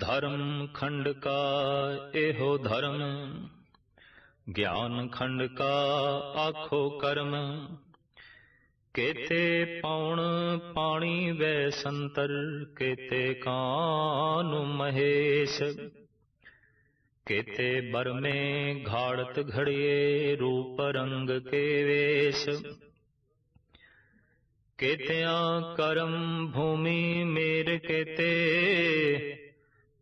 ਧਰਮ ਖੰਡ ਕਾ ਇਹੋ ਧਰਮ, ਗਿਆਨ ਖੰਡ ਕਾ ਆਖੋ ਕਰਮ। ਕੇਤੇ ਪੌਣ ਪਾਣੀ ਵੈ ਸੰਤਰ, ਕੇਤੇ ਕਾਨੁ ਮਹੇਸ਼। ਕੇਤੇ ਬਰਮੇ ਘਾੜਤ ਘੜੀਏ, ਰੂਪ ਰੰਗ ਕੇ ਵੇਸ਼। ਕੇਤਿਆਂ ਕਰਮ ਭੂਮੀ ਮੇਰ ਕੇਤੇ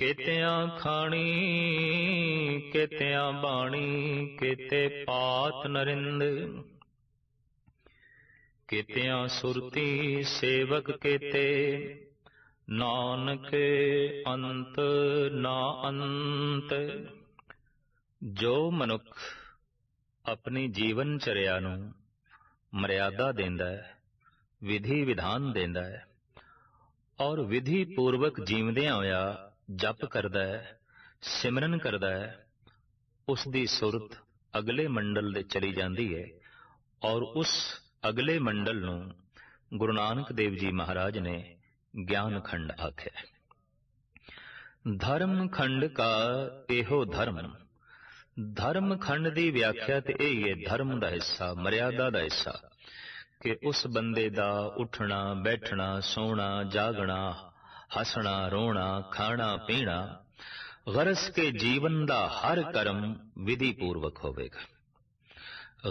ਕੇਤਿਆਂ ਖਾਣੀ, ਕੇਤਿਆਂ ਬਾਣੀ, ਕੇਤੇ ਪਾਤ ਨਰਿੰਦ। ਕੇਤਿਆਂ ਸੁਰਤੀ ਸੇਵਕ ਕੇਤੇ, ਨਾਨਕ ਅੰਤ ਨਾ ਅੰਤ। ਜੋ ਮਨੁੱਖ ਆਪਣੀ ਜੀਵਨ ਚਰਿਆ ਨੂੰ ਮਰਿਆਦਾ ਦਿੰਦਾ ਹੈ ਵਿਧੀ ਵਿਧਾਨ ਦਿੰਦਾ ਹੈ, ਔਰ ਵਿਧੀ ਪੂਰਵਕ ਜੀਵਦਿਆਂ ਹੋਇਆ ਜਪ ਕਰਦਾ ਹੈ, ਸਿਮਰਨ ਕਰਦਾ ਹੈ ਉਸ ਦੀ ਸੁਰਤ ਅਗਲੇ ਮੰਡਲ ਦੇ ਚਲੀ ਜਾਂਦੀ ਹੈ ਔਰ ਉਸ ਅਗਲੇ ਮੰਡਲ ਨੂੰ ਗੁਰੂ ਨਾਨਕ ਦੇਵ ਜੀ ਮਹਾਰਾਜ ਨੇ ਗਿਆਨ ਖੰਡ ਆਖਿਆ ਧਰਮ ਖੰਡ ਕਾ ਇਹੋ ਧਰਮ ਧਰਮ ਖੰਡ ਦੀ ਵਿਆਖਿਆ ਤੇ ਇਹ ਹੈ, ਧਰਮ ਦਾ ਹਿੱਸਾ, ਮਰਿਆਦਾ ਦਾ ਹਿੱਸਾ ਕਿ ਉਸ ਬੰਦੇ ਦਾ ਉੱਠਣਾ, ਬੈਠਣਾ, ਸੌਣਾ, ਜਾਗਣਾ ਹੱਸਣਾ, ਰੋਣਾ, ਖਾਣਾ, ਪੀਣਾ, ਗਰਸ ਕੇ ਜੀਵਨ ਦਾ ਹਰ ਕਰਮ ਵਿਧੀ ਪੂਰਵਕ ਹੋਵੇਗਾ।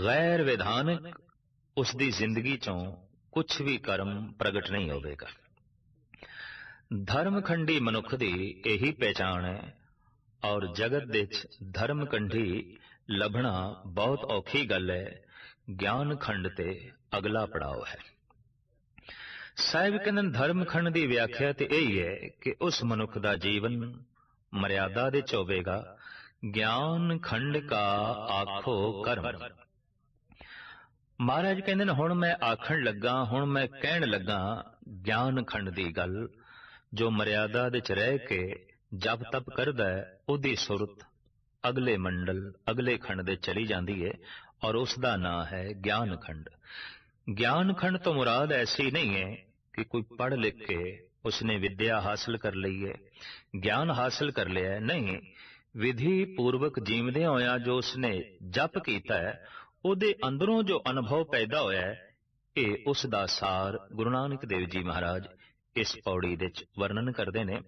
ਗੈਰ ਵਿਧਾਨਕ ਉਸ ਦੀ ਜ਼ਿੰਦਗੀ ਚੋਂ ਕੁਝ ਵੀ ਕਰਮ ਪ੍ਰਗਟ ਨਹੀਂ ਹੋਵੇਗਾ। ਧਰਮਖੰਡੀ ਮਨੁੱਖ ਦੀ ਇਹੀ ਪਹਿਚਾਣ ਹੈ ਔਰ ਜਗਤ ਦੇ ਵਿੱਚ ਧਰਮਕੰਢੀ ਲੱਭਣਾ ਬਹੁਤ ਔਖੀ ਗੱਲ ਹੈ। ਗਿਆਨ ਖੰਡ ਤੇ ਅਗਲਾ ਪੜਾਅ ਹੈ। ਸਾਹਿਬ ਕਹਿੰਦੇ ਧਰਮ ਖੰਡ ਦੀ ਵਿਆਖਿਆ ਤੇ ਇਹ ਹੈ ਕਿ ਉਸ ਮਨੁੱਖ ਦਾ ਜੀਵਨ ਮਰਿਆਦਾ ਦੇ ਚ ਹੋਵੇਗਾ ਗਿਆਨ ਖੰਡ ਕਾ ਆਖੋ ਕਰਮ। ਮਹਾਰਾਜ ਕਹਿੰਦੇ ਨੇ, ਹੁਣ ਮੈਂ ਆਖਣ ਲੱਗਾ, ਹੁਣ ਮੈਂ ਕਹਿਣ ਲੱਗਾ ਗਿਆਨ ਖੰਡ ਦੀ ਗੱਲ, ਜੋ ਮਰਿਆਦਾ ਦੇ ਚ ਰਹਿ ਕੇ ਜਪ ਤਪ ਕਰਦਾ ਹੈ, ਉਹਦੀ ਸੁਰਤ ਅਗਲੇ ਮੰਡਲ, ਅਗਲੇ ਖੰਡ ਦੇ ਚਲੀ ਜਾਂਦੀ ਹੈ ਔਰ ਉਸ ਦਾ ਨਾਂ ਹੈ ਗਿਆਨ ਖੰਡ। ਗਿਆਨ ਖੰਡ ਤੋਂ ਮੁਰਾਦ ਐਸੀ ਨਹੀਂ ਹੈ ਕਿ ਕੋਈ ਪੜ੍ਹ ਲਿਖ ਕੇ ਉਸਨੇ ਵਿਦਿਆ ਹਾਸਲ ਕਰ ਲਈ ਹੈ, ਗਿਆਨ ਹਾਸਲ ਕਰ ਲਿਆ ਹੈ। ਨਹੀਂ, ਵਿਧੀ ਪੂਰਵਕ ਜੀਵਦੇ ਹੋਇਆ ਜੋ ਉਸਨੇ ਜਪ ਕੀਤਾ ਹੈ, ਉਹਦੇ ਅੰਦਰੋਂ ਜੋ ਅਨੁਭਵ ਪੈਦਾ ਹੋਇਆ ਹੈ, ਇਹ ਉਸ ਦਾ ਸਾਰ ਗੁਰੂ ਨਾਨਕ ਦੇਵ ਜੀ ਮਹਾਰਾਜ ਇਸ ਪੌੜੀ ਦੇ ਵਿੱਚ ਵਰਣਨ ਕਰਦੇ ਨੇ।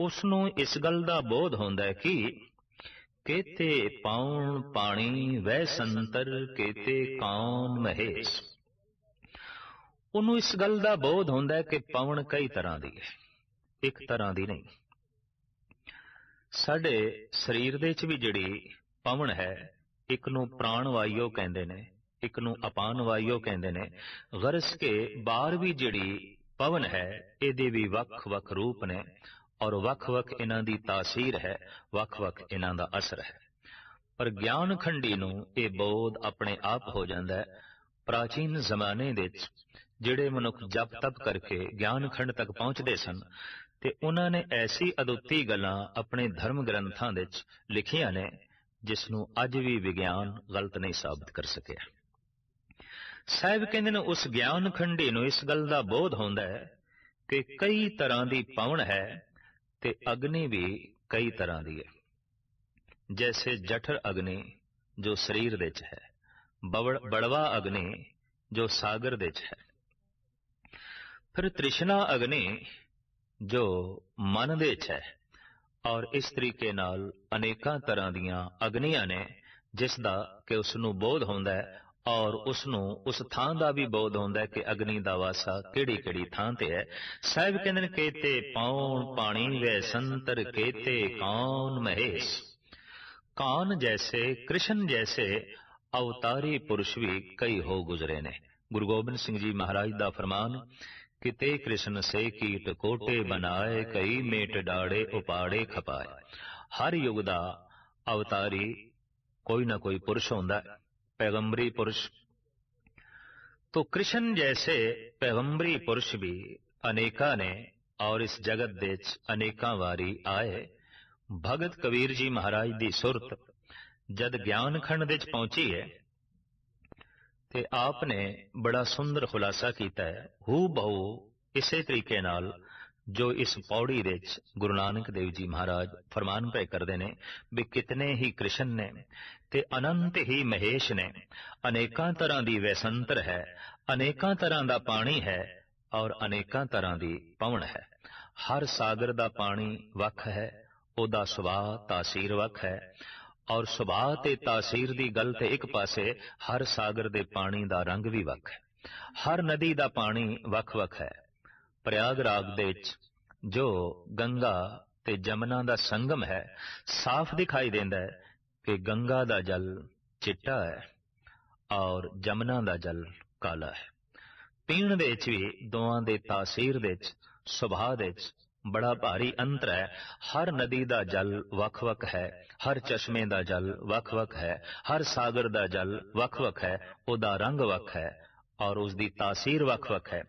ਉਸ ਨੂੰ ਇਸ ਗੱਲ ਦਾ ਬੋਧ ਹੁੰਦਾ ਹੈ ਕਿ ਕੇਤੇ ਪਾਉਣ ਪਾਣੀ ਵੈ ਸੰਤਰ ਕੇਤੇ ਕੌਣ ਮਹੇਸ਼। ਉਹਨੂੰ ਇਸ ਗੱਲ ਦਾ ਬੋਧ ਹੁੰਦਾ ਹੈ ਕਿ ਪਵਨ ਕਈ ਤਰ੍ਹਾਂ ਦੀ ਹੈ, ਇੱਕ ਤਰ੍ਹਾਂ ਦੀ ਨਹੀਂ। ਸਾਡੇ ਸਰੀਰ ਦੇ ਵਿੱਚ ਵੀ ਜਿਹੜੀ ਪਵਨ ਹੈ, ਇੱਕ ਨੂੰ ਪ੍ਰਾਣ ਵਾਯੂ ਕਹਿੰਦੇ ਨੇ, ਇੱਕ ਨੂੰ ਅਪਾਨ ਵਾਯੂ ਕਹਿੰਦੇ ਨੇ ਗਰਸ ਕੇ ਬਾਹਰ ਵੀ ਜਿਹੜੀ ਪਵਨ ਹੈ, ਇਹਦੇ ਵੀ ਵੱਖ-ਵੱਖ ਰੂਪ ਨੇ ਔਰ ਵੱਖ-ਵੱਖ ਇਹਨਾਂ ਦੀ ਤਾਸੀਰ ਹੈ, ਵੱਖ-ਵੱਖ ਇਹਨਾਂ ਦਾ ਅਸਰ ਹੈ। ਪਰ ਗਿਆਨ ਖੰਡੀ ਨੂੰ ਇਹ ਬੋਧ ਆਪਣੇ ਆਪ ਹੋ ਜਾਂਦਾ ਹੈ। ਪ੍ਰਾਚੀਨ ਜ਼ਮਾਨੇ ਦੇ ਵਿੱਚ ਜਿਹੜੇ ਮਨੁੱਖ ਜਪ ਤਪ ਕਰਕੇ ਗਿਆਨ ਖੰਡ ਤੱਕ ਪਹੁੰਚਦੇ ਸਨ, ਤੇ ਉਹਨਾਂ ਨੇ ਐਸੀ ਅਦੁੱਤੀ ਗੱਲਾਂ ਆਪਣੇ ਧਰਮ ਗ੍ਰੰਥਾਂ ਵਿੱਚ ਲਿਖੀਆਂ ਨੇ, ਜਿਸ ਨੂੰ ਅੱਜ ਵੀ ਵਿਗਿਆਨ ਗਲਤ ਨਹੀਂ ਸਾਬਤ ਕਰ ਸਕਿਆ। ਸਾਹਿਬ ਕਹਿੰਦੇ ਨੇ, ਉਸ ਗਿਆਨ ਖੰਡੀ ਨੂੰ ਇਸ ਗੱਲ ਦਾ ਬੋਧ ਹੁੰਦਾ ਹੈ ਕਿ ਕਈ ਤਰ੍ਹਾਂ ਦੀ ਪਵਨ ਹੈ ਤੇ ਅਗਨੀ ਵੀ ਕਈ ਤਰ੍ਹਾਂ ਦੀ ਹੈ। ਜੈਸੇ ਜਠਰ ਅਗਨੀ ਜੋ ਸਰੀਰ ਦੇ ਵਿੱਚ ਹੈ ਬੜਵਾ ਅਗਨੀ ਜੋ ਸਾਗਰ ਦੇ ਵਿੱਚ ਹੈ। ਫਿਰ ਤ੍ਰਿਸ਼ਨਾ ਅਗਨੀ, ਜੋ ਮਨ ਦੇ ਵਿੱਚ ਹੈ ਔਰ ਇਸ ਤਰੀਕੇ ਨਾਲ ਅਨੇਕਾਂ ਤਰ੍ਹਾਂ ਦੀਆਂ ਅਗਨੀਆਂ ਨੇ, ਜਿਸ ਦਾ ਕਿ ਉਸ ਨੂੰ ਬੋਧ ਹੁੰਦਾ ਹੈ ਔਰ ਉਸ ਨੂੰ ਉਸ ਥਾਂ ਦਾ ਵੀ ਬੋਧ ਹੁੰਦਾ ਹੈ ਕਿ ਅਗਨੀ ਦਾ ਵਾਸਾ ਕਿਹੜੀ ਕਿਹੜੀ ਥਾਂ ਤੇ ਹੈ। ਸਾਹਿਬ ਕਹਿੰਦੇ ਨੇ, ਕੇਤੇ ਪੌਣ ਪਾਣੀ ਵੇ ਸੰਤਰ, ਕੇਤੇ ਕੌਣ ਮਹੇਸ਼? ਕੌਣ ਜੈਸੇ, ਕ੍ਰਿਸ਼ਨ ਜੈਸੇ ਅਵਤਾਰੀ ਪੁਰਸ਼ ਵੀ ਕਈ ਹੋ ਗੁਜ਼ਰੇ ਨੇ। ਗੁਰੂ ਗੋਬਿੰਦ ਸਿੰਘ ਜੀ ਮਹਾਰਾਜ ਦਾ ਫਰਮਾਨ ਕਿਤੇ ਕ੍ਰਿਸ਼ਨ ਸੇ ਕੀਟ ਕੋਟੇ ਬਨਾਏ ਕਈ ਮੇਟ ਡਾੜੇ ਉਪਾੜੇ ਖਪਾਏ ਹਰ ਯੁਗ ਦਾ ਅਵਤਾਰੀ ਕੋਈ ਨਾ ਕੋਈ ਪੁਰਸ਼ ਹੁੰਦਾ ਹੈ ਪੈਗੰਬਰੀ ਪੁਰਸ਼ तो कृष्ण जैसे पैगंबरी पुरुष भी अनेका ने और इस जगत ਦੇ ਚ ਅਨੇਕਾਂ ਵਾਰੀ ਆਏ ਭਗਤ ਕਬੀਰ ਜੀ ਮਹਾਰਾਜ ਦੀ ਸੁਰਤ ਜਦ ਗਿਆਨ ਖੰਡ ਦੇ ਚ ਪਹੁੰਚੀ ਹੈ ਤੇ ਆਪ ਨੇ ਬੜਾ ਸੁੰਦਰ ਖੁਲਾਸਾ ਕੀਤਾ ਹੈ। ਹੂ ਬਹੁ ਇਸੇ ਤਰੀਕੇ ਨਾਲ ਜੋ ਇਸ ਪੌੜੀ ਦੇ ਚ ਗੁਰੂ ਨਾਨਕ ਦੇਵ ਜੀ ਮਹਾਰਾਜ ਫਰਮਾਨ ਪਏ ਕਰਦੇ ਨੇ ਵੀ ਕਿਤਨੇ ਹੀ ਕ੍ਰਿਸ਼ਨ ਨੇ ਤੇ ਅਨੰਤ ਹੀ ਮਹੇਸ਼ ਨੇ। ਅਨੇਕਾਂ ਤਰ੍ਹਾਂ ਦੀ ਵੈਸੰਤਰ ਹੈ, ਅਨੇਕਾਂ ਤਰ੍ਹਾਂ ਦਾ ਪਾਣੀ ਹੈ ਔਰ ਅਨੇਕਾਂ ਤਰ੍ਹਾਂ ਦੀ ਪਵਣ ਹੈ। ਹਰ ਸਾਗਰ ਦਾ ਪਾਣੀ ਵੱਖ ਹੈ, ਉਹਦਾ ਸੁਭਾਅ, ਤਾਸੀਰ ਵੱਖ ਹੈ। ਔਰ ਸੁਭਾਅ ਤੇ ਤਾਸੀਰ ਦੀ ਗੱਲ ਤੇ ਇੱਕ ਪਾਸੇ ਹਰ ਸਾਗਰ ਦੇ ਪਾਣੀ ਦਾ ਰੰਗ ਵੀ ਵੱਖ ਹੈ। ਹਰ ਨਦੀ ਦਾ ਪਾਣੀ ਵੱਖ-ਵੱਖ ਹੈ। ਪ੍ਰਯਾਗਰਾਜ ਦੇ ਵਿੱਚ ਜੋ ਗੰਗਾ ਤੇ ਜਮਨਾ ਦਾ ਸੰਗਮ ਹੈ, ਸਾਫ਼ ਦਿਖਾਈ ਦਿੰਦਾ ਹੈ ਕਿ ਗੰਗਾ ਦਾ ਜਲ ਚਿੱਟਾ ਹੈ ਔਰ ਜਮਨਾ ਦਾ ਜਲ ਕਾਲਾ ਹੈ। ਪੀਣ ਦੇ ਵਿੱਚ ਵੀ ਦੋਵਾਂ ਦੇ ਤਾਸੀਰ ਦੇ ਵਿੱਚ ਸੁਭਾਅ ਦੇ ਵਿੱਚ ਬੜਾ ਭਾਰੀ ਅੰਤਰ ਹੈ। ਹਰ ਨਦੀ ਦਾ ਜਲ ਵੱਖ-ਵੱਖ ਹੈ, ਹਰ ਚਸ਼ਮੇ ਦਾ ਜਲ ਵੱਖ-ਵੱਖ ਹੈ, ਹਰ ਸਾਗਰ ਦਾ ਜਲ ਵੱਖ-ਵੱਖ ਹੈ, ਉਹਦਾ ਰੰਗ ਵੱਖ ਹੈ ਔਰ ਉਸ ਦੀ ਤਾਸੀਰ ਵੱਖ-ਵੱਖ ਹੈ।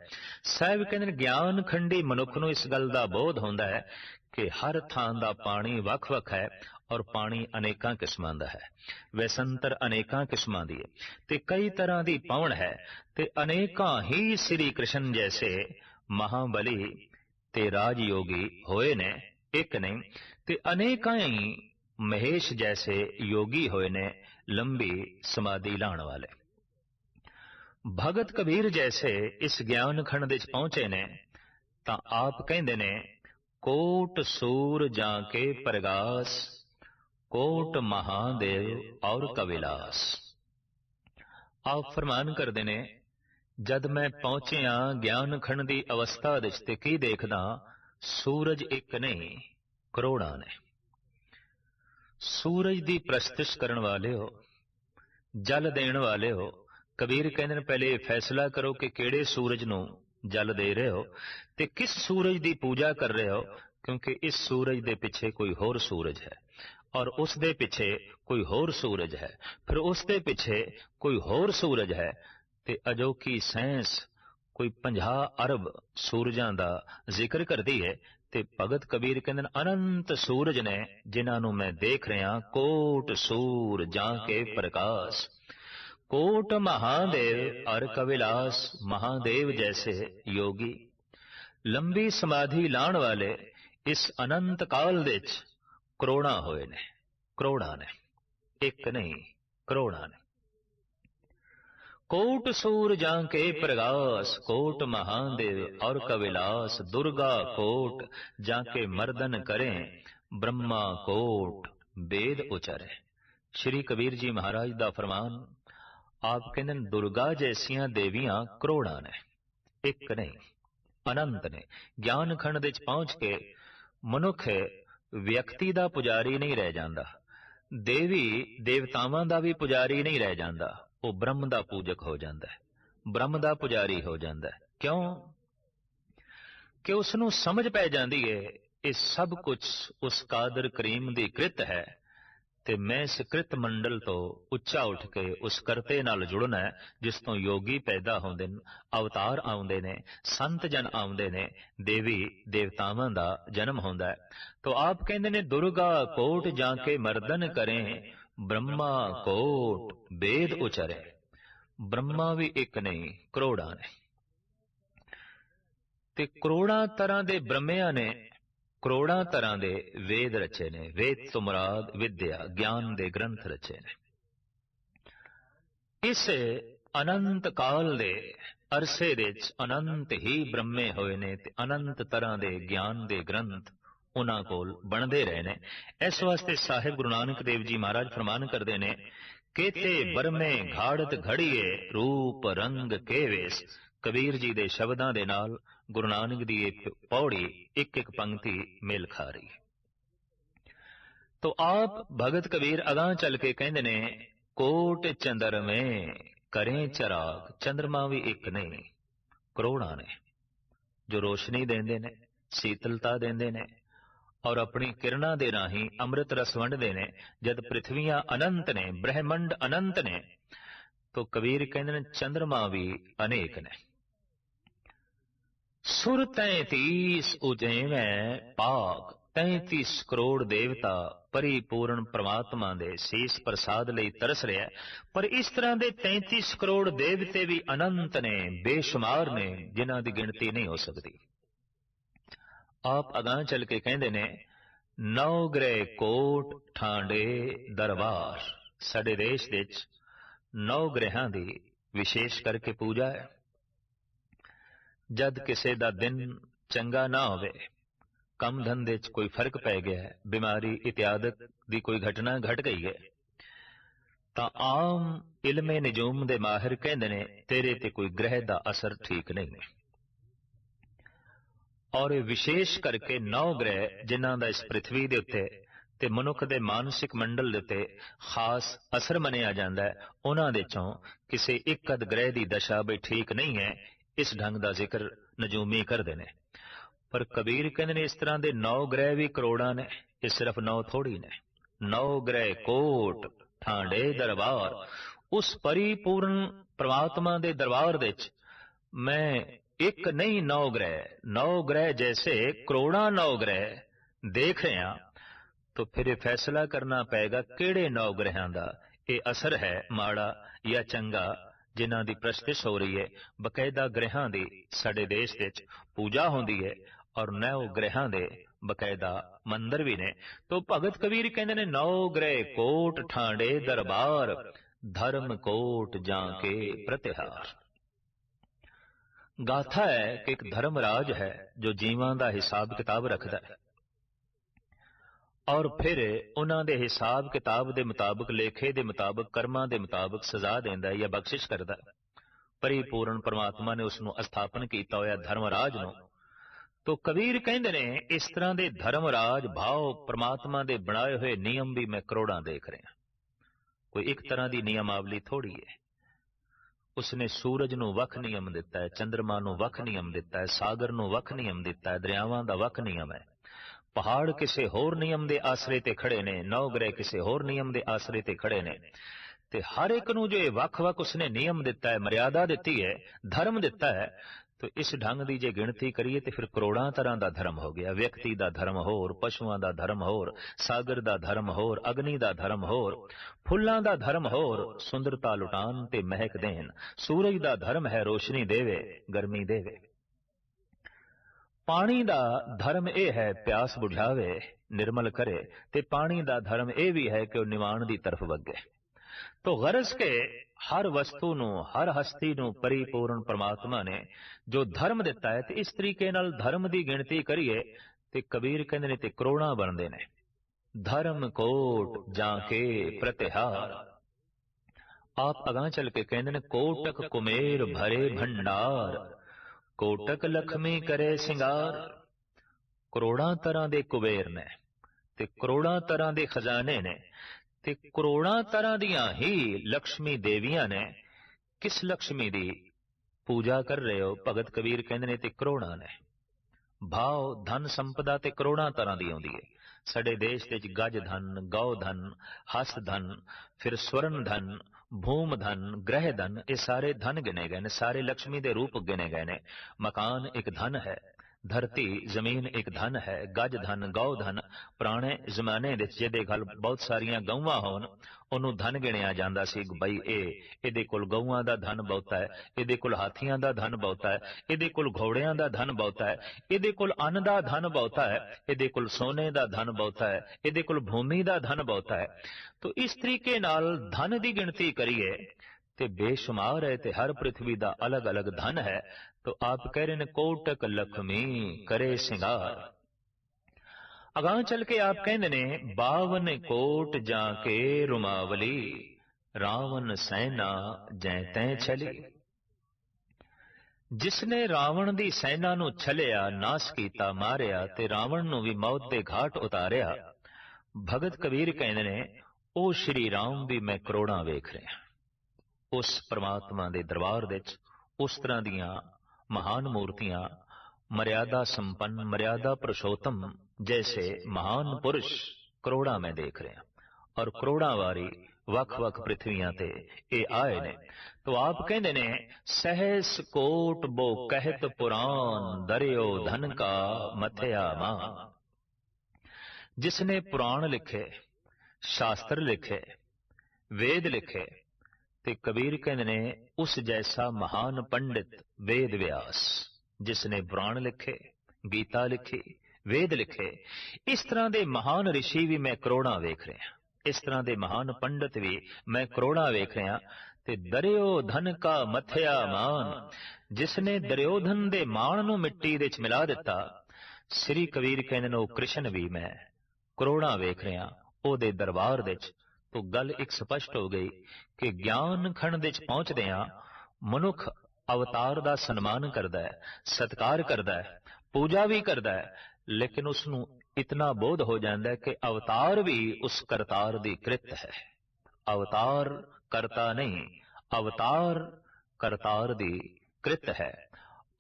ਸਾਹਿਬ ਕਹਿੰਦੇ ਗਿਆਨ ਖੰਡੀ ਮਨੁੱਖ ਨੂੰ ਇਸ ਗੱਲ ਦਾ ਬੋਧ ਹੁੰਦਾ ਹੈ ਕਿ ਹਰ ਥਾਂ ਦਾ ਪਾਣੀ ਵੱਖ-ਵੱਖ ਹੈ ਔਰ ਪਾਣੀ ਅਨੇਕਾਂ ਕਿਸਮਾਂ ਦਾ ਹੈ। ਵੈਸੰਤਰ ਅਨੇਕਾਂ ਕਿਸਮਾਂ ਦੀ ਹੈ ਤੇ ਕਈ ਤਰ੍ਹਾਂ ਦੀ ਪਵਨ ਹੈ ਤੇ ਅਨੇਕਾਂ ਹੀ ਸ੍ਰੀ ਕ੍ਰਿਸ਼ਨ ਜੈਸੇ ਮਹਾਬਲੀ ਤੇ ਰਾਜਯੋਗੀ ਹੋਏ ਨੇ ਇੱਕ ਨਹੀਂ ਤੇ ਅਨੇਕਾਂ ਹੀ ਮਹੇਸ਼ ਜੈਸੇ ਯੋਗੀ ਹੋਏ ਨੇ ਲੰਬੀ ਸਮਾਧੀ ਲਾਣ ਵਾਲੇ। ਭਗਤ ਕਬੀਰ ਜੈਸੇ ਇਸ ਗਿਆਨ ਖੰਡ ਦੇ ਪਹੁੰਚੇ ਨੇ ਤਾਂ ਆਪ ਕਹਿੰਦੇ ਨੇ, ਕੋਟ ਸੂਰ ਜਾਂ ਕੇ ਪ੍ਰਗਾਸ, ਕੋਟ ਮਹਾਦੇਵ ਔਰ ਕਵਿਲਾਸ ਆਪ ਫਰਮਾਨ ਕਰਦੇ ਨੇ ਜਦ ਮੈਂ ਪਹੁੰਚਿਆ ਗਿਆਨ ਖੰਡ ਦੀ ਅਵਸਥਾ ਵਿੱਚ ਤੇ ਕੀ ਦੇਖਦਾ, ਸੂਰਜ ਇੱਕ ਨਹੀਂ ਕਰੋੜਾਂ ਨੇ। ਸੂਰਜ ਦੀ ਪ੍ਰਸਤਿਸ਼ ਕਰਨ ਵਾਲੇ ਹੋ ਜਲ ਦੇਣ ਵਾਲੇ ਹੋ ਕਬੀਰ ਕਹਿੰਦੇ ਨੇ ਪਹਿਲੇ ਫੈਸਲਾ ਕਰੋ ਕਿ ਕਿਹੜੇ ਸੂਰਜ ਨੂੰ ਜਲ ਦੇ ਰਹੇ ਹੋ ਤੇ ਕਿਸ ਸੂਰਜ ਦੀ ਪੂਜਾ ਕਰ ਰਹੇ ਹੋ, ਕਿਉਂਕਿ ਇਸ ਸੂਰਜ ਦੇ ਪਿੱਛੇ ਕੋਈ ਹੋਰ ਸੂਰਜ ਹੈ ਔਰ ਉਸ ਦੇ ਪਿੱਛੇ ਕੋਈ ਹੋਰ ਸੂਰਜ ਹੈ। ਫਿਰ ਉਸ ਦੇ ਪਿੱਛੇ ਕੋਈ ਹੋਰ ਸੂਰਜ ਹੈ ਤੇ ਅਜੋਕੀ ਸਾਇੰਸ ਕੋਈ 50 ਅਰਬ ਸੂਰਜਾਂ ਦਾ ਜ਼ਿਕਰ ਕਰਦੀ ਹੈ ਤੇ ਭਗਤ ਕਬੀਰ ਕਹਿੰਦੇ ਨੇ, ਅਨੰਤ ਸੂਰਜ ਨੇ ਜਿਨ੍ਹਾਂ ਨੂੰ ਮੈਂ ਦੇਖ ਰਿਹਾ, ਕੋਟ ਸੂਰ ਜਾਂ ਕੇ ਪ੍ਰਕਾਸ਼। ਕੋਟ ਮਹਾਦੇਵ ਅਰ ਕਵਿਲਾਸ, ਮਹਾਦੇਵ ਜੈਸੇ ਯੋਗੀ। ਲੰਬੀ ਸਮਾਧੀ ਲਾਣ ਵਾਲੇ ਇਸ ਅਨੰਤ ਕਾਲ ਵਿੱਚ ਕਰੋੜਾਂ ਹੋਏ ਨੇ, ਕਰੋੜਾਂ ਨੇ, ਇੱਕ ਨਹੀਂ, ਕਰੋੜਾਂ ਨੇ। ਕੋਟ ਸੂਰ ਜਾਂ ਕੇ ਪ੍ਰਗਾਸ, ਕੋਟ ਮਹਾਦੇਵ ਔਰ ਕਵਿਲਾਸ, ਦੁਰਗਾ ਕੋਟ ਜਾਂ ਕੇ ਮਰਦਨ ਕਰੇ, ਬ੍ਰਹਮਾ ਕੋਟ, ਵੇਦ ਉਚਾਰੇ। ਸ਼੍ਰੀ ਕਬੀਰ ਜੀ ਮਹਾਰਾਜ ਦਾ ਫਰਮਾਨ, ਆਪ ਕਹਿੰਦੇ ਨੇ ਦੁਰਗਾ ਜੈਸੀਆਂ ਦੇਵੀਆਂ ਕਰੋੜਾਂ ਨੇ, ਇੱਕ ਨਹੀਂ ਅਨੰਤ ਨੇ। ਗਿਆਨ ਖੰਡ ਵਿੱਚ ਪਹੁੰਚ ਕੇ ਮਨੁੱਖ ਵਿਅਕਤੀ ਦਾ ਪੁਜਾਰੀ ਨਹੀਂ ਰਹਿ ਜਾਂਦਾ, ਦੇਵੀ ਦੇਵਤਾਵਾਂ ਦਾ ਵੀ ਪੁਜਾਰੀ ਨਹੀਂ ਰਹਿ ਜਾਂਦਾ। ਉਹ ਬ੍ਰਹਮ ਦਾ ਪੂਜਕ ਹੋ ਜਾਂਦਾ ਹੈ। ਬ੍ਰਹਮ ਦਾ ਪੁਜਾਰੀ ਹੋ ਜਾਂਦਾ ਹੈ। ਕਿਉਂ? ਕਿ ਉਸ ਨੂੰ ਸਮਝ ਪੈ ਜਾਂਦੀ ਹੈ ਇਹ ਸਭ ਕੁਝ ਉਸ ਕਾਦਰ ਕਰੀਮ ਦੀ ਕ੍ਰਿਤ ਹੈ ਤੇ ਮੈਂ ਇਸ ਕ੍ਰਿਤ ਮੰਡਲ ਤੋਂ ਉੱਚਾ ਉੱਠ ਕੇ ਉਸ ਕਰਤੇ ਨਾਲ ਜੁੜਨਾ ਹੈ, ਜਿਸ ਤੋਂ ਯੋਗੀ ਪੈਦਾ ਹੁੰਦੇ ਨੇ, ਅਵਤਾਰ ਆਉਂਦੇ ਨੇ, ਸੰਤ ਜਨ ਆਉਂਦੇ ਨੇ, ਦੇਵੀ ਦੇਵਤਾਵਾਂ ਦਾ ਜਨਮ ਹੁੰਦਾ ਹੈ। ਤੋਂ ਆਪ ਕਹਿੰਦੇ ਨੇ, ਦੁਰਗਾ ਕੋਟ ਜਾ ਕੇ ਮਰਦਨ ਕਰੇ ਬ੍ਰਹਮਾ ਕੋਟ ਵੇਦ ਉਚਰੇ। ਬ੍ਰਹਮਾ ਵੀ ਇੱਕ ਨਹੀਂ ਕਰੋੜਾਂ ਨੇ। ਤੇ ਕਰੋੜਾਂ ਤਰ੍ਹਾਂ ਦੇ ਬ੍ਰਹਮਿਆਂ ਨੇ, ਕਰੋੜਾਂ ਤਰ੍ਹਾਂ ਦੇ ਵੇਦ ਰਚੇ ਨੇ। ਵੇਦ ਤੋਂ ਵਿਦਿਆ, ਗਿਆਨ ਦੇ ਗ੍ਰੰਥ ਰਚੇ ਨੇ। ਇਸ ਅਨੰਤ ਕਾਲ ਦੇ ਅਰਸੇ ਵਿੱਚ ਅਨੰਤ ਹੀ ਬ੍ਰਹਮੇ ਹੋਏ ਨੇ ਤੇ ਅਨੰਤ ਤਰ੍ਹਾਂ ਦੇ ਗਿਆਨ ਦੇ ਗ੍ਰੰਥ ਉਹਨਾਂ ਕੋਲ ਬਣਦੇ ਰਹੇ ਨੇ। ਇਸ ਵਾਸਤੇ ਸਾਹਿਬ ਗੁਰੂ ਨਾਨਕ ਦੇਵ ਜੀ ਮਹਾਰਾਜ ਫਰਮਾਨ ਕਰਦੇ ਨੇ, ਕੇਤੇ ਬਰਮੇ ਘਾੜਤ ਘੜੀਏ, ਰੂਪ ਰੰਗ ਕੇ ਕਬੀਰ ਜੀ ਦੇ ਸ਼ਬਦਾਂ ਦੇ ਨਾਲ ਗੁਰੂ ਨਾਨਕ ਦੀ ਇੱਕ ਪੌੜੀ, ਇੱਕ ਇੱਕ ਪੰਕਤੀ ਮੇਲ ਖਾ ਰਹੀ ਤੋ ਆਪ ਭਗਤ ਕਬੀਰ ਅਗਾਹ ਚੱਲ ਕੇ ਕਹਿੰਦੇ ਨੇ, ਕੋਟ ਚੰਦਰਮੇ ਕਰੇ ਚਰਾਗ, ਚੰਦਰਮਾ ਵੀ ਇੱਕ ਨਹੀਂ ਕਰੋੜਾਂ ਨੇ। ਜੋ ਰੋਸ਼ਨੀ ਦਿੰਦੇ ਨੇ, ਸੀਤਲਤਾ ਦਿੰਦੇ ਨੇ ਔਰ ਆਪਣੀ ਕਿਰਨਾਂ ਦੇ ਰਾਹੀਂ ਅੰਮ੍ਰਿਤ ਰਸ ਵੰਡਦੇ ਨੇ, ਜਦ ਪ੍ਰਿਥਵੀਆਂ ਅਨੰਤ ਨੇ, ਬ੍ਰਹਿਮੰਡ ਅਨੰਤ ਨੇ, ਤੋ ਕਬੀਰ ਕਹਿੰਦੇ ਨੇ ਚੰ드ਰਮਾ ਵੀ ਅਨੇਕ ਨੇ। ਸੁਰ 33 ਉਜੈਵੇਂ ਪਾਕ 33 ਕਰੋੜ ਦੇਵਤਾ ਪਰਿਪੂਰਨ ਪ੍ਰਮਾਤਮਾ ਦੇ ਸੀਸ ਪ੍ਰਸਾਦ ਲਈ ਤਰਸ ਰਿਹਾ ਪਰ ਇਸ ਤਰ੍ਹਾਂ ਦੇ 33 ਕਰੋੜ ਦੇਵਤੇ ਵੀ ਅਨੰਤ ਨੇ, ਬੇਸ਼ੁਮਾਰ ਨੇ, ਜਿਨ੍ਹਾਂ ਦੀ ਗਿਣਤੀ ਨਹੀਂ ਹੋ ਸਕਦੀ। ਆਪ ਅਗਾਹ ਚੱਲ ਕੇ ਕਹਿੰਦੇ ਨੇ ਨੌ ਗ੍ਰਹਿ ਕੋਟ ਠਾਂਡੇ ਦਰਬਾਰ, ਸਾਡੇ ਦੇਸ਼ ਵਿੱਚ ਨੌ ਗ੍ਰਹਿਾਂ ਦੀ ਵਿਸ਼ੇਸ਼ ਕਰਕੇ ਪੂਜਾ ਹੈ। ਜਦ ਕਿਸੇ ਦਾ ਦਿਨ ਚੰਗਾ ਨਾ ਹੋਵੇ, ਕੰਮ ਧੰਦੇ 'ਚ ਕੋਈ ਫ਼ਰਕ ਪੈ ਗਿਆ ਹੈ ਬਿਮਾਰੀ, ਇਤਿਆਦਕ ਦੀ ਕੋਈ ਘਟਨਾ ਘਟ ਗਈ ਹੈ, ਤਾਂ ਆਮ ਇਲਮੇ ਨਿਜੂਮ ਦੇ ਮਾਹਿਰ ਕਹਿੰਦੇ ਨੇ, ਤੇਰੇ ਤੇ ਕੋਈ ਗ੍ਰਹਿ ਦਾ ਅਸਰ ਠੀਕ ਨਹੀਂ ਹੈ। ਔਰ ਇਹ ਵਿਸ਼ੇਸ਼ ਕਰਕੇ ਨੌ ਗ੍ਰਹਿ ਜਿਨ੍ਹਾਂ ਦਾ ਇਸ ਪ੍ਰithvi ਦੇ ਉੱਤੇ ਤੇ ਮਨੁੱਖ ਦੇ ਮਾਨਸਿਕ ਮੰਡਲ ਦੇ ਉੱਤੇ ਖਾਸ ਅਸਰ ਮੰਨਿਆ ਜਾਂਦਾ ਹੈ, ਉਹਨਾਂ ਦੇ ਚੋਂ ਕਿਸੇ ਇੱਕ ਅਦ ਗ੍ਰਹਿ ਦੀ ਦਸ਼ਾ ਵੀ ਠੀਕ ਨਹੀਂ ਹੈ, ਇਸ ਢੰਗ ਦਾ ਜ਼ਿਕਰ ਨਜੂਮੀ ਕਰਦੇ ਨੇ। ਪਰ ਕਬੀਰ ਕਹਿੰਦੇ ਨੇ ਇਸ ਤਰ੍ਹਾਂ ਦੇ ਨੌ ਗ੍ਰਹਿ ਵੀ ਕਰੋੜਾਂ ਨੇ, ਇਹ ਸਿਰਫ ਨੌ ਥੋੜੀ ਨੇ। ਨੌ ਗ੍ਰਹਿ ਕੋਟ, ਠਾਂਡੇ, ਦਰਬਾਰ, ਉਸ ਪਰਿਪੂਰਨ ਪ੍ਰਮਾਤਮਾ ਦੇ ਦਰਬਾਰ ਵਿੱਚ ਮੈਂ ਇੱਕ ਨਹੀਂ ਨੌ ਗ੍ਰਹਿ ਨੌ ਗ੍ਰਹਿ ਜੈਸੇ ਕਰੋੜਾਂ ਨੌ ਗ੍ਰਹਿ ਦੇਖ ਰਹੇ ਹਾਂ। ਤਾਂ ਫਿਰ ਇਹ ਫੈਸਲਾ ਕਰਨਾ ਪਏਗਾ ਕਿਹੜੇ ਨੌ ਗ੍ਰਹਿਆਂ ਦਾ? ਇਹ ਅਸਰ ਹੈ ਮਾੜਾ ਜਾਂ ਚੰਗਾ, ਜਿਨ੍ਹਾਂ ਦੀ ਪ੍ਰਸਤਿਸ਼ ਹੋ ਰਹੀ ਹੈ। ਬਕਾਇਦਾ ਗ੍ਰਹਿਾਂ ਦੀ ਸਾਡੇ ਦੇਸ਼ ਵਿੱਚ ਪੂਜਾ ਹੁੰਦੀ ਹੈ ਔਰ ਨੌ ਗ੍ਰਹਿਾਂ ਦੇ ਬਕਾਇਦਾ ਮੰਦਰ ਵੀ ਨੇ। ਤੋਂ ਭਗਤ ਕਬੀਰ ਕਹਿੰਦੇ ਨੇ ਨੌ ਗ੍ਰਹਿ ਕੋਟ ਠਾਂਡੇ ਦਰਬਾਰ, ਧਰਮ ਕੋਟ ਜਾਂ ਕੇ ਪ੍ਰਤਿਹਾਰ। ਗਾਥਾ ਹੈ ਕਿ ਇੱਕ ਧਰਮ ਰਾਜ ਹੈ ਜੋ ਜੀਵਾਂ ਦਾ ਹਿਸਾਬ ਕਿਤਾਬ ਰੱਖਦਾ ਹੈ। ਔਰ ਫਿਰ ਉਹਨਾਂ ਦੇ ਹਿਸਾਬ ਕਿਤਾਬ ਦੇ ਮੁਤਾਬਕ, ਲੇਖੇ ਦੇ ਮੁਤਾਬਕ, ਕਰਮਾਂ ਦੇ ਮੁਤਾਬਕ ਸਜ਼ਾ ਦਿੰਦਾ ਹੈ ਜਾਂ ਬਖਸ਼ਿਸ਼ ਕਰਦਾ ਹੈ। ਪਰਿਪੂਰਨ ਪਰਮਾਤਮਾ ਨੇ ਉਸ ਨੂੰ ਅਸਥਾਪਨ ਕੀਤਾ ਹੋਇਆ ਧਰਮ ਰਾਜ ਨੂੰ। ਤੋ ਕਬੀਰ ਕਹਿੰਦੇ ਨੇ, ਇਸ ਤਰ੍ਹਾਂ ਦੇ ਧਰਮ ਰਾਜ ਭਾਵ ਪ੍ਰਮਾਤਮਾ ਦੇ ਬਣਾਏ ਹੋਏ ਨਿਯਮ ਵੀ ਮੈਂ ਕਰੋੜਾਂ ਦੇਖ ਰਿਹਾ। ਕੋਈ ਇੱਕ ਤਰ੍ਹਾਂ ਦੀ ਨਿਯਮਾਵਲੀ ਥੋੜੀ ਹੈ। ਉਸਨੇ ਸੂਰਜ ਨੂੰ ਵੱਖ ਨਿਯਮ ਦਿੱਤਾ ਹੈ ਚੰ드ਰਮਾ ਨੂੰ ਵੱਖ ਨਿਯਮ ਦਿੱਤਾ ਹੈ, ਸਾਗਰ ਨੂੰ ਵੱਖ ਨਿਯਮ ਦਿੱਤਾ ਹੈ, ਦਰਿਆਵਾਂ ਦਾ ਵੱਖ ਨਿਯਮ ਹੈ। ਪਹਾੜ ਕਿਸੇ ਹੋਰ ਨਿਯਮ ਦੇ ਆਸਰੇ ਤੇ ਖੜੇ ਨੇ ਨੌ ਗ੍ਰਹਿ ਕਿਸੇ ਹੋਰ ਨਿਯਮ ਦੇ ਆਸਰੇ ਤੇ ਖੜੇ ਨੇ। ਤੇ ਹਰ ਇੱਕ ਨੂੰ ਜੋ ਇਹ ਵੱਖ-ਵੱਖ ਉਸਨੇ ਨਿਯਮ ਦਿੱਤਾ ਹੈ, ਮਰਿਆਦਾ ਦਿੱਤੀ ਹੈ, ਧਰਮ ਦਿੱਤਾ ਹੈ ਤੋ ਇਸ ਢੰਗ ਦੀ ਜੇ ਗਿਣਤੀ ਕਰੀਏ ਤੇ ਫਿਰ ਕਰੋੜਾਂ ਤਰ੍ਹਾਂ ਦਾ ਧਰਮ ਹੋ ਗਿਆ। ਵਿਅਕਤੀ ਦਾ ਧਰਮ ਹੋਰ, ਪਸ਼ੂਆਂ ਦਾ ਧਰਮ ਹੋਰ, ਸਾਗਰ ਦਾ ਧਰਮ ਹੋਰ, ਅਗਨੀ ਦਾ ਧਰਮ ਹੋਰ, ਫੁੱਲਾਂ ਦਾ ਧਰਮ ਹੋਰ, ਸੁੰਦਰਤਾ ਲੁਟਾਨ ਤੇ ਮਹਿਕ ਦੇਣ। ਸੂਰਜ ਦਾ ਧਰਮ ਹੈ ਰੋਸ਼ਨੀ ਦੇਵੇ, ਗਰਮੀ ਦੇਵੇ। ਪਾਣੀ ਦਾ ਧਰਮ ਇਹ ਹੈ ਪਿਆਸ ਬੁਝਾਵੇ, ਨਿਰਮਲ ਕਰੇ ਤੇ ਪਾਣੀ ਦਾ ਧਰਮ ਇਹ ਵੀ ਹੈ ਕਿ ਉਹ ਨਿਵਾਣ ਦੀ ਤਰਫ ਵਗੇ। ਤੋ ਗਰਜ਼ ਕੇ ਹਰ ਵਸਤੂ ਨੂੰ ਹਰ ਹਸਤੀ ਨੂੰ ਪਰਿਪੂਰਨ ਪ੍ਰਮਾਤਮਾ ਨੇ ਜੋ ਧਰਮ ਦਿੱਤਾ ਹੈ ਤੇ ਇਸ ਤਰੀਕੇ ਨਾਲ ਧਰਮ ਦੀ ਗਿਣਤੀ ਕਰੀਏ ਤੇ ਕਬੀਰ ਕਹਿੰਦੇ ਨੇ ਤੇ ਕਰੋੜਾਂ ਬਣਦੇ ਨੇ ਧਰਮ ਕੋਟ ਜਾਂ ਕੇ ਪ੍ਰਤਿਹਾਰ ਆਪ ਅਗਾਹ ਚੱਲ ਕੇ ਕਹਿੰਦੇ ਨੇ ਕੋਟਕ ਕੁਮੇਰ ਭਰੇ ਭੰਡਾਰ ਕੋਟਕ ਲਖਮੀ ਕਰੇ ਸਿੰਗਾਰ ਕਰੋੜਾਂ ਤਰ੍ਹਾਂ ਦੇ ਕੁਬੇਰ ਨੇ ਤੇ ਕਰੋੜਾਂ ਤਰ੍ਹਾਂ ਦੇ ਖਜ਼ਾਨੇ ਨੇ ਤੇ ਕਰੋੜਾਂ ਤਰ੍ਹਾਂ ਦੀਆਂ ਹੀ ਲక్ష్ਮੀ ਦੇਵੀਆਂ ਨੇ ਕਿਸ ਲక్ష్ਮੀ ਦੀ ਪੂਜਾ ਕਰ ਰਹੇ ਹੋ? ਭਗਤ ਕਬੀਰ ਕਹਿੰਦੇ ਨੇ ਤੇ ਕਰੋੜਾਂ ਨੇ। ਭਾਵ ਧਨ ਸੰਪਦਾ ਤੇ ਕਰੋੜਾਂ ਤਰ੍ਹਾਂ ਦੀ ਆਉਂਦੀ ਹੈ। ਸਾਡੇ ਦੇਸ਼ ਦੇ ਵਿੱਚ ਗਜ ਧਨ ਗਉ ਧਨ, ਹਸ ਧਨ, ਫਿਰ ਸਵਰਨ ਧਨ, ਭੂਮ ਧਨ, ਗ੍ਰਹਿ ਧਨ, ਇਹ ਸਾਰੇ ਧਨ ਗਿਣੇ ਗਏ ਨੇ, ਸਾਰੇ ਲక్ష్ਮੀ ਦੇ ਰੂਪ ਗਿਣੇ ਗਏ ਨੇ। ਮਕਾਨ ਇੱਕ ਧਨ ਹੈ। ਧਰਤੀ ਜ਼ਮੀਨ ਇੱਕ ਧਨ ਹੈ, ਗੱਜ ਧਨ, ਗਉ ਧਨ, ਪੁਰਾਣੇ ਜ਼ਮਾਨੇ ਵਿੱਚ ਜਿਹਦੇ ਘਰ ਬਹੁਤ ਸਾਰੀਆਂ ਗਊਆਂ ਹੋਣ, ਉਹਨੂੰ ਧਨ ਗਿਣਿਆ ਜਾਂਦਾ ਸੀ ਬਈ ਇਹ, ਇਹਦੇ ਕੋਲ ਗਊਆਂ ਦਾ ਧਨ ਬਹੁਤਾ ਹੈ, ਇਹਦੇ ਕੋਲ ਹਾਥੀਆਂ ਦਾ ਧਨ ਬਹੁਤਾ ਹੈ, ਇਹਦੇ ਕੋਲ ਘੋੜਿਆਂ ਦਾ ਧਨ ਬਹੁਤਾ ਹੈ, ਇਹਦੇ ਕੋਲ ਅੰਨ ਦਾ ਧਨ ਬਹੁਤਾ ਹੈ, ਇਹਦੇ ਕੋਲ ਸੋਨੇ ਦਾ ਧਨ ਬਹੁਤਾ ਹੈ, ਇਹਦੇ ਕੋਲ ਭੂਮੀ ਦਾ ਧਨ ਬਹੁਤਾ ਹੈ। ਤੋ ਇਸ ਤਰੀਕੇ ਨਾਲ ਧਨ ਦੀ ਗਿਣਤੀ ਕਰੀਏ ਤੇ ਬੇਸ਼ੁਮਾਰ ਹੈ ਤੇ ਹਰ ਪ੍ਰithvi ਦਾ ਅਲੱਗ-ਅਲੱਗ ਧਨ ਹੈ तो आप कह रहे हैं कोटक लक्ष्मी करे सिंगार ਅਗਾਹ ਚੱਲ ਕੇ ਆਪ ਕਹਿੰਦੇ ਨੇ 52 ਕੋਟ ਜਾਂ ਕੇ ਰੁਮਾਵਲੀ ਰਾਵਣ ਸੈਨਾ ਜੈ ਤੈ ਛਲੀ ਜਿਸਨੇ ਰਾਵਣ ਦੀ ਸੈਨਾ ਨੂੰ ਛਲਿਆ ਨਾਸ ਕੀਤਾ ਮਾਰਿਆ ਤੇ ਰਾਵਣ ਨੂੰ ਵੀ ਮੌਤ ਦੇ ਘਾਟ ਉਤਾਰਿਆ ਭਗਤ ਕਬੀਰ ਕਹਿੰਦੇ ਨੇ ਉਹ ਸ਼੍ਰੀ ਰਾਮ ਵੀ ਮੈਂ ਕਰੋੜਾਂ ਵੇਖ ਰਿਹਾ ਉਸ ਪ੍ਰਮਾਤਮਾ ਦੇ ਦਰਬਾਰ ਵਿੱਚ ਉਸ ਤਰ੍ਹਾਂ ਦੀਆਂ ਮਹਾਨ ਮੂਰਤੀਆਂ, ਮਰਿਆਦਾ ਸੰਪੰਨ, ਮਰਿਆਦਾ ਪ੍ਰਸ਼ੋਤਮ ਜੈਸੇ ਮਹਾਨ ਪੁਰਸ਼ ਕਰੋੜਾਂ ਮੈਂ ਦੇਖ ਰਿਹਾ। ਔਰ ਕਰੋੜਾਂ ਵਾਰੀ ਵੱਖ-ਵੱਖ ਪ੍ਰithviਆਂ ਤੇ ਇਹ ਆਏ ਨੇ। ਤੋ ਆਪ ਕਹਿੰਦੇ ਨੇ, ਸਹਿਸ ਕੋਟ ਬੋ ਕਹਿਤ ਪੁਰਾਨ ਦਰਿਓ ਧਨ ਕਾ ਮਥਿਆ ਮਾ। ਜਿਸਨੇ ਪੁਰਾਣ ਲਿਖੇ, ਸ਼ਾਸਤਰ ਲਿਖੇ, ਵੇਦ ਲਿਖੇ ਤੇ ਕਬੀਰ ਕਹਿੰਦੇ ਨੇ, ਉਸ ਜੈਸਾ ਮਹਾਨ ਪੰਡਿਤ ਵੇਦ ਵਿਆਸ, ਜਿਸਨੇ ਪੁਰਾਣ ਲਿਖੇ, ਗੀਤਾ ਲਿਖੀ, ਵੇਦ ਲਿਖੇ, ਇਸ ਤਰ੍ਹਾਂ ਦੇ ਮਹਾਨ ઋષਿ ਵੀ ਮੈਂ ਕਰੋੜਾਂ ਵੇਖ ਰਿਹਾ ਇਸ ਤਰ੍ਹਾਂ ਦੇ ਮਹਾਨ ਪੰਡਿਤ ਵੀ ਮੈਂ ਕਰੋੜਾਂ ਵੇਖ ਰਿਹਾ ਤੇ ਦਰਿਓ ਧਨ ਕਾ ਮਥਿਆ ਮਾਨ, ਜਿਸਨੇ ਦਰਿਓਧਨ ਦੇ ਮਾਣ ਨੂੰ ਮਿੱਟੀ ਦੇ ਵਿੱਚ ਮਿਲਾ ਦਿੱਤਾ, ਸ੍ਰੀ ਕਬੀਰ ਕਹਿੰਦੇ ਨੇ, ਉਹ ਕ੍ਰਿਸ਼ਨ ਵੀ ਮੈਂ ਕਰੋੜਾਂ ਵੇਖ ਰਿਹਾ ਉਹਦੇ ਦਰਬਾਰ ਦੇ ਵਿੱਚ ਤੋਂ ਗੱਲ ਇੱਕ ਸਪਸ਼ਟ ਹੋ ਗਈ ਕਿ ਗਿਆਨ ਖੰਡ ਦੇ ਵਿੱਚ ਪਹੁੰਚਦੇ ਆ ਮਨੁੱਖ ਅਵਤਾਰ ਦਾ ਸਨਮਾਨ ਕਰਦਾ ਹੈ, ਸਤਕਾਰ ਕਰਦਾ ਹੈ, ਪੂਜਾ ਵੀ ਕਰਦਾ ਹੈ, ਲੇਕਿਨ ਉਸ ਨੂੰ ਇਤਨਾ ਬੋਧ ਹੋ ਜਾਂਦਾ ਹੈ ਕਿ ਅਵਤਾਰ ਵੀ ਉਸ ਕਰਤਾਰ ਦੀ ਕ੍ਰਿਤ ਹੈ। ਅਵਤਾਰ ਕਰਤਾ ਨਹੀਂ, ਅਵਤਾਰ ਕਰਤਾਰ ਦੀ ਕ੍ਰਿਤ ਹੈ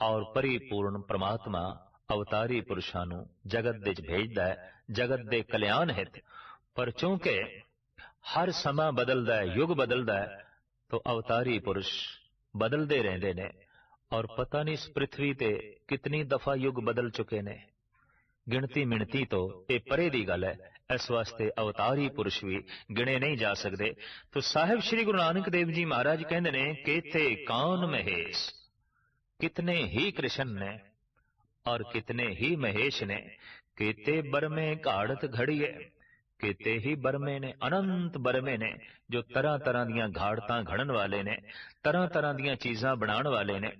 ਔਰ ਪਰਿਪੂਰਨ ਪ੍ਰਮਾਤਮਾ ਅਵਤਾਰੀ ਪੁਰਸ਼ਾਂ ਨੂੰ ਜਗਤ ਵਿੱਚ ਭੇਜਦਾ ਹੈ, ਜਗਤ ਦੇ ਕਲਿਆਣ ਹਿਤ। ਪਰ ਚੂੰਕਿ ਹਰ ਸਮਾਂ ਬਦਲਦਾ ਹੈ, ਯੁੱਗ ਬਦਲਦਾ ਹੈ, ਤਾਂ ਅਵਤਾਰੀ ਪੁਰਸ਼ ਬਦਲਦੇ ਰਹਿੰਦੇ ਨੇ ਔਰ ਪਤਾ ਨਹੀਂ ਇਸ ਪ੍ਰithvi ਤੇ ਕਿਤਨੀ ਦਫਾ ਯੁੱਗ ਬਦਲ ਚੁੱਕੇ ਨੇ। ਗਿਣਤੀ ਮਿਣਤੀ ਤੋਂ ਇਹ ਪਰੇ ਦੀ ਗੱਲ ਹੈ, ਇਸ ਵਾਸਤੇ ਅਵਤਾਰੀ ਪੁਰਸ਼ ਵੀ ਗਿਣੇ ਨਹੀਂ ਜਾ ਸਕਦੇ। ਤੋ ਸਾਹਿਬ ਸ੍ਰੀ ਗੁਰੂ ਨਾਨਕ ਦੇਵ ਜੀ ਮਹਾਰਾਜ ਕਹਿੰਦੇ ਨੇ, ਕਿਤੇ ਕੌਣ ਮਹੇਸ਼? ਕਿਤਨੇ ਹੀ ਕ੍ਰਿਸ਼ਨ ਨੇ ਔਰ ਕਿਤਨੇ ਹੀ ਮਹੇਸ਼ ਨੇ, ਕਿਤੇ ਬਰਮੇ ਘਾੜਤ ਘੜੀਏ ਕਿਤੇ ਹੀ ਬਰਮੇ ਨੇ, ਅਨੰਤ ਬਰਮੇ ਨੇ, ਜੋ ਤਰ੍ਹਾਂ ਤਰ੍ਹਾਂ ਦੀਆਂ ਘਾੜਤਾਂ ਘੜਨ ਵਾਲੇ ਨੇ, ਤਰ੍ਹਾਂ ਤਰ੍ਹਾਂ ਦੀਆਂ ਚੀਜ਼ਾਂ ਬਣਾਉਣ ਵਾਲੇ ਨੇ।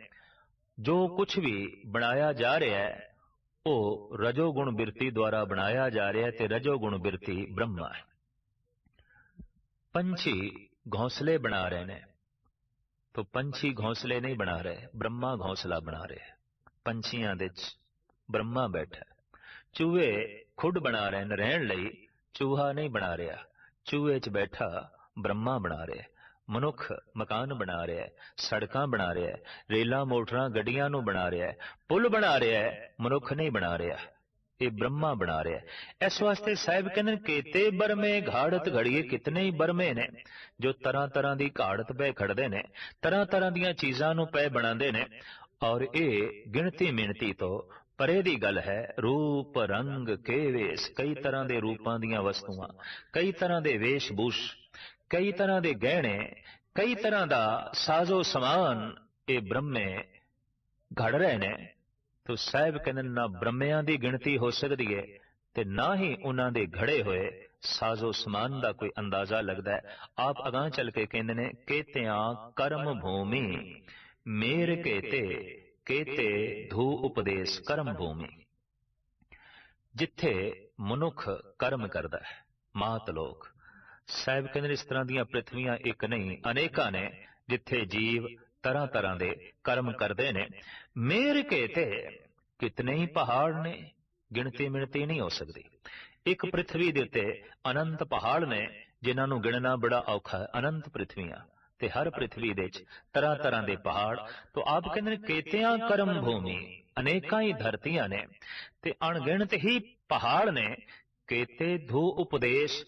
ਜੋ ਕੁਝ ਵੀ ਬਣਾਇਆ ਜਾ ਰਿਹਾ ਹੈ, ਉਹ ਰਜੋ ਗੁਣ ਬਿਰਤੀ ਦੁਆਰਾ ਬਣਾਇਆ ਜਾ ਰਿਹਾ ਤੇ ਰਜੋ ਗੁਣ ਬਿਰਤੀ ਬ੍ਰਹਮਾ ਹੈ। ਪੰਛੀ ਘੋਂਸਲੇ ਬਣਾ ਰਹੇ ਨੇ। तो ਪੰਛੀ ਘੋਂਸਲੇ ਨਹੀਂ ਬਣਾ ਰਹੇ, ਬ੍ਰਹਮਾ ਘੋਂਸਲਾ ਬਣਾ ਰਿਹਾ ਪੰਛੀਆਂ ਦੇ ਵਿੱਚ ਬ੍ਰਹਮਾ ਬੈਠਾ ਚੂਹੇ ਖੁੱਡ ਬਣਾ ਰਹੇ ਨੇ ਰਹਿਣ ਲਈ ਚੂਹਾ ਨਹੀਂ ਬਣਾ ਰਿਹਾ। ਚੂਹੇ 'ਚ ਬੈਠਾ ਬ੍ਰਹਮਾ ਬਣਾ ਰਿਹਾ। ਮਨੁੱਖ ਮਕਾਨ ਬਣਾ ਰਿਹਾ ਹੈ, ਸੜਕਾਂ ਬਣਾ ਰਿਹਾ ਹੈ, ਰੇਲਾਂ, ਮੋਟਰਾਂ, ਗੱਡੀਆਂ ਨੂੰ ਬਣਾ ਰਿਹਾ ਹੈ, ਪੁਲ ਬਣਾ ਰਿਹਾ ਹੈ, ਮਨੁੱਖ ਨਹੀਂ ਬਣਾ ਰਿਹਾ। ਇਹ ਬ੍ਰਹਮਾ ਬਣਾ ਰਿਹਾ ਹੈ। ਇਸ ਵਾਸਤੇ ਸਾਹਿਬ ਕਹਿੰਦੇ ਨੇ, ਕੀਤੇ ਬਰਮੇ ਘਾੜਤ ਘੜੀਏ ਕਿਤਨੇ ਹੀ ਬਰਮੇ ਨੇ। ਜੋ ਤਰ੍ਹਾਂ ਤਰ੍ਹਾਂ ਦੀ ਘਾੜਤ ਪੈ ਖੜਦੇ ਨੇ, ਤਰ੍ਹਾਂ ਤਰ੍ਹਾਂ ਦੀਆਂ ਚੀਜ਼ਾਂ ਨੂੰ ਪੈ ਬਣਾਉਂਦੇ ਨੇ। ਔਰ ਇਹ ਗਿਣਤੀ ਮਿਣਤੀ ਤੋਂ ਪਰੇ ਦੀ ਗੱਲ ਹੈ, ਰੂਪ, ਰੰਗ, ਕੇਵੇਸ, ਕਈ ਤਰ੍ਹਾਂ ਦੇ ਰੂਪਾਂ ਦੀਆਂ ਵਸਤੂਆਂ, ਕਈ ਤਰ੍ਹਾਂ ਦੇ ਵੇਸ਼-ਭੂਸ਼, ਕਈ ਤਰ੍ਹਾਂ ਦੇ ਗਹਿਣੇ, ਕਈ ਤਰ੍ਹਾਂ ਦਾ ਸਾਜ਼ੋ ਸਮਾਨ ਇਹ ਬ੍ਰਹਮੇ ਘੜ ਰਹੇ ਨੇ। ਤੋ ਸਾਹਿਬ ਕਹਿੰਦੇ ਨਾ ਬ੍ਰਹਮਿਆਂ ਦੀ ਗਿਣਤੀ ਹੋ ਸਕਦੀ ਹੈ ਤੇ ਨਾ ਹੀ ਉਹਨਾਂ ਦੇ ਘੜੇ ਹੋਏ ਸਾਜ਼ੋ ਸਮਾਨ ਦਾ ਕੋਈ ਅੰਦਾਜ਼ਾ ਲੱਗਦਾ ਹੈ। ਆਪ ਅਗਾਹ ਚੱਲ ਕੇ ਕਹਿੰਦੇ ਨੇ, ਕੇਤਿਆਂ ਕਰਮ ਭੂਮੀ, ਮੇਰ ਕੇਤੇ ਕੇਤੇ ਧੂ ਉਪਦੇਸ਼ ਕਰਮ ਭੂਮੀ। ਜਿੱਥੇ ਮਨੁੱਖ ਕਰਮ ਕਰਦਾ ਹੈ, ਮਾਤ ਲੋਕ। ਸਾਹਿਬ ਕਹਿੰਦੇ ਇਸ ਤਰ੍ਹਾਂ ਦੀਆਂ ਪ੍ਰithviਆਂ ਇੱਕ ਨਹੀਂ, ਅਨੇਕਾਂ ਨੇ ਜਿੱਥੇ ਜੀਵ ਤਰ੍ਹਾਂ ਤਰ੍ਹਾਂ ਦੇ ਕਰਮ ਕਰਦੇ ਨੇ। ਮੇਰ ਕੇਤੇ ਕਿਤਨੇ ਹੀ ਪਹਾੜ ਨੇ, ਗਿਣਤੀ ਮਿਣਤੀ ਨਹੀਂ ਹੋ ਸਕਦੀ। ਇੱਕ ਪ੍ਰithvi ਦੇ ਉੱਤੇ ਅਨੰਤ ਪਹਾੜ ਨੇ, ਜਿਨ੍ਹਾਂ ਨੂੰ ਗਿਣਨਾ ਬੜਾ ਔਖਾ ਹੈ, ਅਨੰਤ ਪ੍ਰithviਆਂ ਤੇ ਹਰ ਪ੍ਰithvi ਦੇ ਵਿੱਚ ਤਰ੍ਹਾਂ ਤਰ੍ਹਾਂ ਦੇ ਪਹਾੜ, ਤੋਂ ਆਪ ਕਹਿੰਦੇ ਨੇ ਕੇਤਿਆਂ ਕਰਮ ਭੂਮੀ, ਅਨੇਕਾਂ ਹੀ ਧਰਤੀਆਂ ਨੇ। ਤੇ ਅਣਗਿਣਤ ਹੀ ਪਹਾੜ ਨੇ, ਕੇਤੇ ਧੂ ਉਪਦੇਸ਼,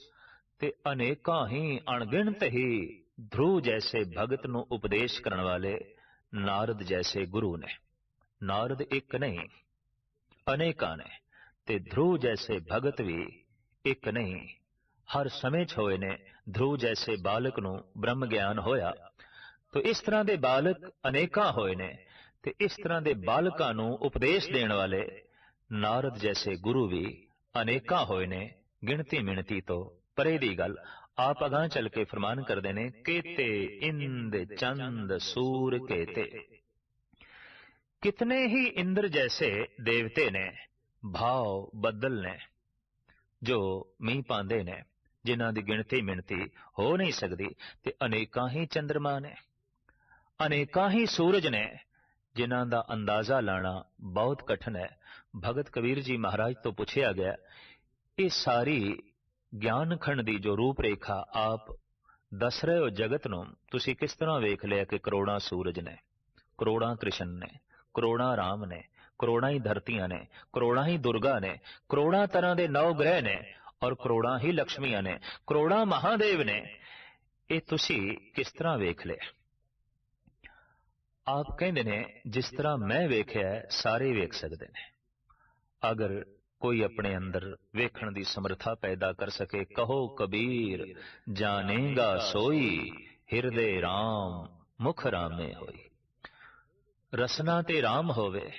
ਤੇ ਅਨੇਕਾਂ ਹੀ ਅਣਗਿਣਤ ਹੀ ਧਰੂ ਜੈਸੇ ਭਗਤ ਨੂੰ ਉਪਦੇਸ਼ ਕਰਨ ਵਾਲੇ ਨਾਰਦ ਜੈਸੇ ਗੁਰੂ ਨੇ। ਨਾਰਦ ਇੱਕ ਨਹੀਂ, ਅਨੇਕਾਂ ਨੇ, ਤੇ ਧਰੂ ਜੈਸੇ ਭਗਤ ਵੀ ਇੱਕ ਨਹੀਂ। ਹਰ ਸਮੇਂ 'ਚ ਹੋਏ ਨੇ ਧਰੂ ਜੈਸੇ ਬਾਲਕ ਨੂੰ ਬ੍ਰਹਮ ਗਿਆਨ ਹੋਇਆ। ਤੋ ਇਸ ਤਰ੍ਹਾਂ ਦੇ ਬਾਲਕ ਅਨੇਕਾਂ ਹੋਏ ਨੇ ਤੇ ਇਸ ਤਰ੍ਹਾਂ ਦੇ ਬਾਲਕਾਂ ਨੂੰ ਉਪਦੇਸ਼ ਦੇਣ ਵਾਲੇ ਨਾਰਦ ਜੈਸੇ ਗੁਰੂ ਵੀ ਅਨੇਕਾਂ ਹੋਏ ਨੇ। ਗਿਣਤੀ ਮਿਣਤੀ ਤੋਂ ਪਰੇ ਦੀ ਗੱਲ, ਆਪ ਅਗਾਹ ਚੱਲ ਕੇ ਫਰਮਾਨ ਕਰਦੇ ਨੇ, ਕੇਤੇ ਇੰਦ ਚੰਦ ਸੂਰ ਕੇਤੇ। ਕਿਤਨੇ ਹੀ ਇੰਦਰ ਜੈਸੇ ਦੇਵਤੇ ਨੇ, ਭਾਵ ਬੱਦਲ ਨੇ, ਜੋ ਮੀਂਹ ਪਾਉਂਦੇ ਨੇ। ਜਿਨ੍ਹਾਂ ਦੀ ਗਿਣਤੀ ਮਿਣਤੀ ਹੋ ਨਹੀਂ ਸਕਦੀ ਤੇ ਅਨੇਕਾਂ ਹੀ ਚੰ드ਰਮਾ ਨੇ। ਅਨੇਕਾਂ ਹੀ ਸੂਰਜ ਨੇ, ਜਿਨ੍ਹਾਂ ਦਾ ਅੰਦਾਜ਼ਾ ਲਾਣਾ ਬਹੁਤ ਕਠਨ ਹੈ। ਭਗਤ ਕਬੀਰ ਜੀ ਮਹਾਰਾਜ ਤੋਂ ਪੁੱਛਿਆ ਗਿਆ, ਇਹ ਸਾਰੀ ਗਿਆਨ ਖੰਡ ਦੀ ਜੋ ਰੂਪ ਰੇਖਾ ਆਪ ਦੱਸ ਰਹੇ ਹੋ ਜਗਤ ਨੂੰ, ਤੁਸੀਂ ਕਿਸ ਤਰ੍ਹਾਂ ਵੇਖ ਲਿਆ ਕਿ ਕਰੋੜਾਂ ਸੂਰਜ ਨੇ, ਕਰੋੜਾਂ ਕ੍ਰਿਸ਼ਨ ਨੇ, ਕਰੋੜਾਂ ਰਾਮ ਨੇ, ਕਰੋੜਾਂ ਹੀ ਧਰਤੀਆਂ ਨੇ, ਕਰੋੜਾਂ ਹੀ ਦੁਰਗਾ ਨੇ, ਕਰੋੜਾਂ ਤਰ੍ਹਾਂ ਦੇ ਨੌ ਗ੍ਰਹਿ ਨੇ ਔਰ ਕਰੋੜਾਂ ਹੀ ਲక్ష్ਮੀਆਂ ਨੇ, ਕਰੋੜਾਂ ਮਹਾਦੇਵ ਨੇ। ਇਹ ਤੁਸੀਂ ਕਿਸ ਤਰ੍ਹਾਂ ਵੇਖ ਲਿਆ? ਆਪ ਕਹਿੰਦੇ ਨੇ, ਜਿਸ ਤਰ੍ਹਾਂ ਮੈਂ ਵੇਖਿਆ ਸਾਰੇ ਵੇਖ ਸਕਦੇ ਨੇ। ਅਗਰ ਕੋਈ ਆਪਣੇ ਅੰਦਰ ਵੇਖਣ ਦੀ ਸਮਰੱਥਾ ਪੈਦਾ ਕਰ ਸਕੇ, ਕਹੋ ਕਬੀਰ, ਜਾਣੇਗਾ ਸੋਈ, ਹਿਰਦੇ RAM ਮੁਖ ਰਾਮੇ ਹੋਈ। ਰਸਨਾ ਤੇ RAM ਹੋਵੇ,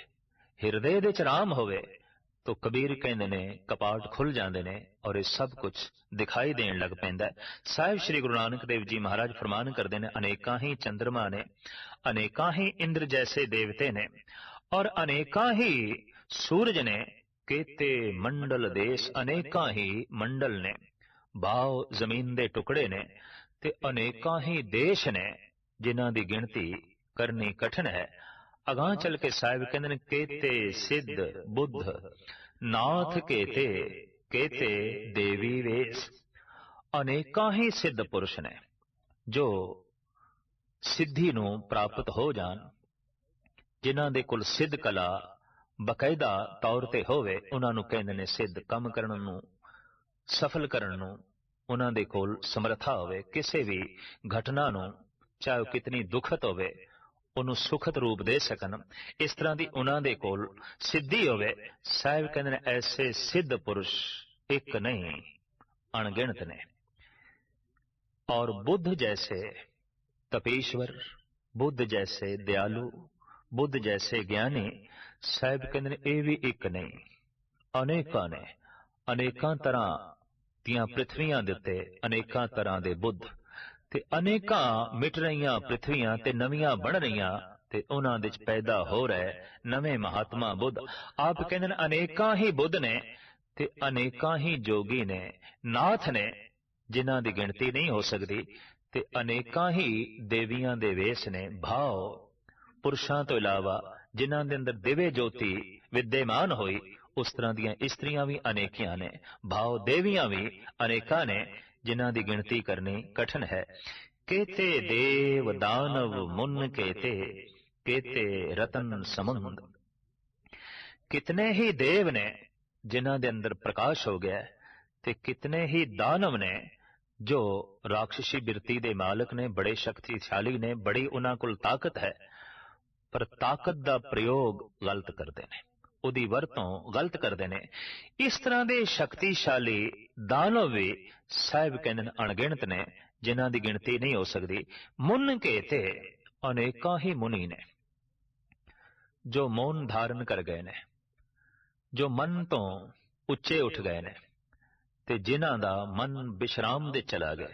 ਹਿਰਦੇ ਦੇ ਚ RAM ਹੋਵੇ ਤੋ ਕਬੀਰ ਕਹਿੰਦੇ ਨੇ, ਕਪਾਟ ਖੁੱਲ ਜਾਂਦੇ ਨੇ ਔਰ ਇਹ ਸਭ ਕੁਝ ਦਿਖਾਈ ਦੇਣ ਲੱਗ ਪੈਂਦਾ ਹੈ। ਸਾਹਿਬ ਸ੍ਰੀ ਗੁਰੂ ਨਾਨਕ ਦੇਵ ਜੀ ਮਹਾਰਾਜ ਫਰਮਾਨ ਕਰਦੇ ਨੇ, ਅਨੇਕਾਂ ਹੀ ਚੰਦਰਮਾ ਨੇ, ਅਨੇਕਾਂ ਹੀ ਇੰਦਰ ਜੈਸੇ ਦੇਵਤੇ ਨੇ ਔਰ ਅਨੇਕਾਂ ਹੀ ਸੂਰਜ ਨੇ, ਕੇਤੇ ਮੰਡਲ ਦੇਸ਼ ਅਨੇਕਾਂ ਹੀ ਮੰਡਲ ਨੇ, ਬਾਹ ਜ਼ਮੀਨ ਦੇ ਟੁਕੜੇ ਨੇ ਤੇ ਅਨੇਕਾਂ ਹੀ ਦੇਸ਼ ਨੇ, ਜਿਨ੍ਹਾਂ ਦੀ ਗਿਣਤੀ ਕਰਨੀ ਕਠਿਨ ਹੈ। ਅਗਾਹ ਚੱਲ ਕੇ ਸਾਹਿਬ ਕਹਿੰਦੇ ਨੇ, ਕੇਤੇ ਸਿੱਧ ਬੁੱਧ, ਨਾਥ ਕੇਤੇ ਕੇਤੇ ਦੇਵੀ ਵੇਸ। ਅਨੇਕਾਂ ਹੀ ਸਿੱਧ ਪੁਰਸ਼ ਨੇ, ਜੋ ਸਿੱਧੀ ਨੂੰ ਪ੍ਰਾਪਤ ਹੋ ਜਾਣ। ਜਿਨ੍ਹਾਂ ਦੇ ਕੋਲ ਸਿੱਧ ਕਲਾ ਬਕਾਇਦਾ ਤੌਰ ਤੇ ਹੋਵੇ, ਉਹਨਾਂ ਨੂੰ ਕਹਿੰਦੇ ਨੇ ਸਿੱਧ ਕੰਮ ਕਰਨ ਨੂੰ, ਸਫਲ ਕਰਨ ਨੂੰ, ਉਹਨਾਂ ਦੇ ਕੋਲ ਸਮਰੱਥਾ ਹੋਵੇ, ਕਿਸੇ ਵੀ ਘਟਨਾ ਨੂੰ, ਚਾਹੇ ਉਹ ਕਿਤਨੀ ਦੁਖਤ ਹੋਵੇ ਉਹਨੂੰ ਸੁਖਤ ਰੂਪ ਦੇ ਸਕਣ। ਇਸ ਤਰ੍ਹਾਂ ਦੀ ਉਹਨਾਂ ਦੇ ਕੋਲ ਸਿੱਧੀ ਹੋਵੇ, ਸਾਹਿਬ ਕਹਿੰਦੇ ਨੇ, ਐਸੇ ਸਿੱਧ ਪੁਰਸ਼ ਇੱਕ ਨਹੀਂ, ਅਣਗਿਣਤ ਨੇ। ਔਰ ਬੁੱਧ ਜੈਸੇ ਤਪੇਸ਼ਵਰ, ਬੁੱਧ ਜੈਸੇ ਦਿਆਲੂ, ਬੁੱਧ ਜੈਸੇ ਗਿਆਨੀ, ਸਾਹਿਬ ਕਹਿੰਦੇ ਨੇ, ਇਹ ਵੀ ਇੱਕ ਨਹੀਂ ਅਨੇਕਾਂ ਨੇ। ਅਨੇਕਾਂ ਤਰ੍ਹਾਂ ਦੀਆਂ ਪ੍ਰithviਆਂ ਦਿੱਤੇ ਅਨੇਕਾਂ ਤਰ੍ਹਾਂ ਦੇ ਬੁੱਧ। ਤੇ ਅਨੇਕਾਂ ਮਿਟ ਰਹੀਆਂ ਪ੍ਰithviਆਂ ਤੇ ਨਵੀਆਂ ਬਣ ਰਹੀਆਂ ਤੇ ਉਹਨਾਂ ਵਿੱਚ ਪੈਦਾ ਹੋ ਰਹੇ ਨਵੇਂ ਮਹਾਤਮਾ ਬੁੱਧ। ਆਪ ਕਹਿੰਦੇ ਨੇ, ਅਨੇਕਾਂ ਹੀ ਬੁੱਧ ਨੇ ਤੇ ਅਨੇਕਾਂ ਹੀ ਜੋਗੀ ਨੇ, ਨਾਥ ਨੇ, ਜਿਨ੍ਹਾਂ ਦੀ ਗਿਣਤੀ ਨਹੀਂ ਹੋ ਸਕਦੀ ਤੇ ਅਨੇਕਾਂ ਹੀ ਦੇਵੀਆਂ ਦੇ ਵੇਸ ਨੇ। ਭਾਵ ਪੁਰਸ਼ਾਂ ਤੋਂ ਇਲਾਵਾ ਜਿਨ੍ਹਾਂ ਦੇ ਅੰਦਰ ਦਿਵੇ ਜੋਤੀ ਵਿਦੇਮਾਨ ਹੋਈ, ਉਸ ਤਰ੍ਹਾਂ ਦੀਆਂ ਇਸਤਰੀਆਂ ਵੀ ਅਨੇਕੀਆਂ ਨੇ। ਭਾਵ ਦੇਵੀਆਂ ਵੀ ਅਨੇਕਾਂ ਨੇ ਜਿਨ੍ਹਾਂ ਦੀ ਗਿਣਤੀ ਕਰਨੀ ਕਠਨ ਹੈ। ਕੇਤੇ ਦੇਵ ਦਾਨਵ ਮੁਨ ਕੇਤੇ ਕੇਤੇ ਰਤਨ ਸਮੁੰਦ। ਕਿਤਨੇ ਹੀ ਦੇਵ ਨੇ ਜਿਨ੍ਹਾਂ ਦੇ ਅੰਦਰ ਪ੍ਰਕਾਸ਼ ਹੋ ਗਿਆ ਤੇ ਕਿਤਨੇ ਹੀ ਦਾਨਵ ਨੇ ਜੋ ਰਾਖਸ਼ੀ ਬਿਰਤੀ ਦੇ ਮਾਲਕ ਨੇ, ਬੜੇ ਸ਼ਕਤੀਸ਼ਾਲੀ ਨੇ, ਬੜੀ ਉਹਨਾਂ ਕੋਲ ਤਾਕਤ ਹੈ, ਪਰ ਤਾਕਤ ਦਾ ਪ੍ਰਯੋਗ ਗਲਤ ਕਰਦੇ ਨੇ। ਉਹਦੀ ਵਰਤੋਂ ਗਲਤ ਕਰਦੇ ਨੇ। ਇਸ ਤਰ੍ਹਾਂ ਦੇ ਸ਼ਕਤੀਸ਼ਾਲੀ ਦਾਨਵ ਵੀ ਸਾਹਿਬ ਕਹਿੰਦੇ ਨੇ ਅਣਗਿਣਤ ਨੇ, ਜਿਨ੍ਹਾਂ ਦੀ ਗਿਣਤੀ ਨਹੀਂ ਹੋ ਸਕਦੀ। ਮੁੰਨ ਕੇ ਤੇ ਅਨੇਕਾਂ ਹੀ ਮੁਨੀ ਨੇ, ਜੋ ਮੌਨ ਧਾਰਨ ਕਰ ਗਏ ਨੇ, ਜੋ ਮਨ ਤੋਂ ਉੱਚੇ ਉੱਠ ਗਏ ਨੇ ਤੇ ਜਿਨ੍ਹਾਂ ਦਾ ਮਨ ਵਿਸ਼ਰਾਮ ਦੇ ਚਲਾ ਗਿਆ।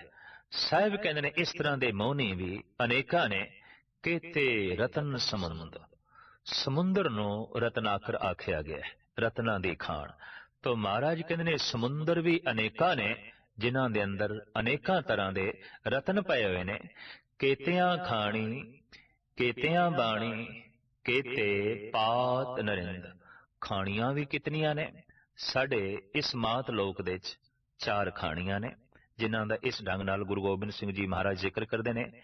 ਸਾਹਿਬ ਕਹਿੰਦੇ ਨੇ ਇਸ ਤਰ੍ਹਾਂ ਦੇ ਮੌਨੀ ਵੀ ਅਨੇਕਾਂ ਨੇ, ਕੇਤੇ ਰਤਨ ਸਮੁੰਦ। ਸਮੁੰਦਰ ਨੂੰ ਰਤਨਾਕਰ ਆਖਿਆ ਗਿਆ ਹੈ, ਰਤਨਾਂ ਦੀ ਖਾਣ। ਤੋਂ ਮਹਾਰਾਜ ਕਹਿੰਦੇ ਨੇ, ਸਮੁੰਦਰ ਵੀ ਅਨੇਕਾਂ ਨੇ, ਜਿਨ੍ਹਾਂ ਦੇ ਅੰਦਰ ਅਨੇਕਾਂ ਤਰ੍ਹਾਂ ਦੇ ਰਤਨ ਪਏ ਹੋਏ ਨੇ। ਕੇਤਿਆਂ ਖਾਣੀ, ਕੇਤਿਆਂ ਬਾਣੀ, ਕੇਤੇ ਪਾਤ ਨਰਿੰਦ। ਖਾਣੀਆਂ ਵੀ ਕਿਤਨੀਆਂ ਨੇ? ਸਾਡੇ ਇਸ ਮਾਤ ਲੋਕ ਦੇ ਵਿੱਚ ਚਾਰ ਖਾਣੀਆਂ ਨੇ, ਜਿਨ੍ਹਾਂ ਦਾ ਇਸ ਢੰਗ ਨਾਲ ਗੁਰੂ ਗੋਬਿੰਦ ਸਿੰਘ ਜੀ ਮਹਾਰਾਜ ਜ਼ਿਕਰ ਕਰਦੇ ਨੇ।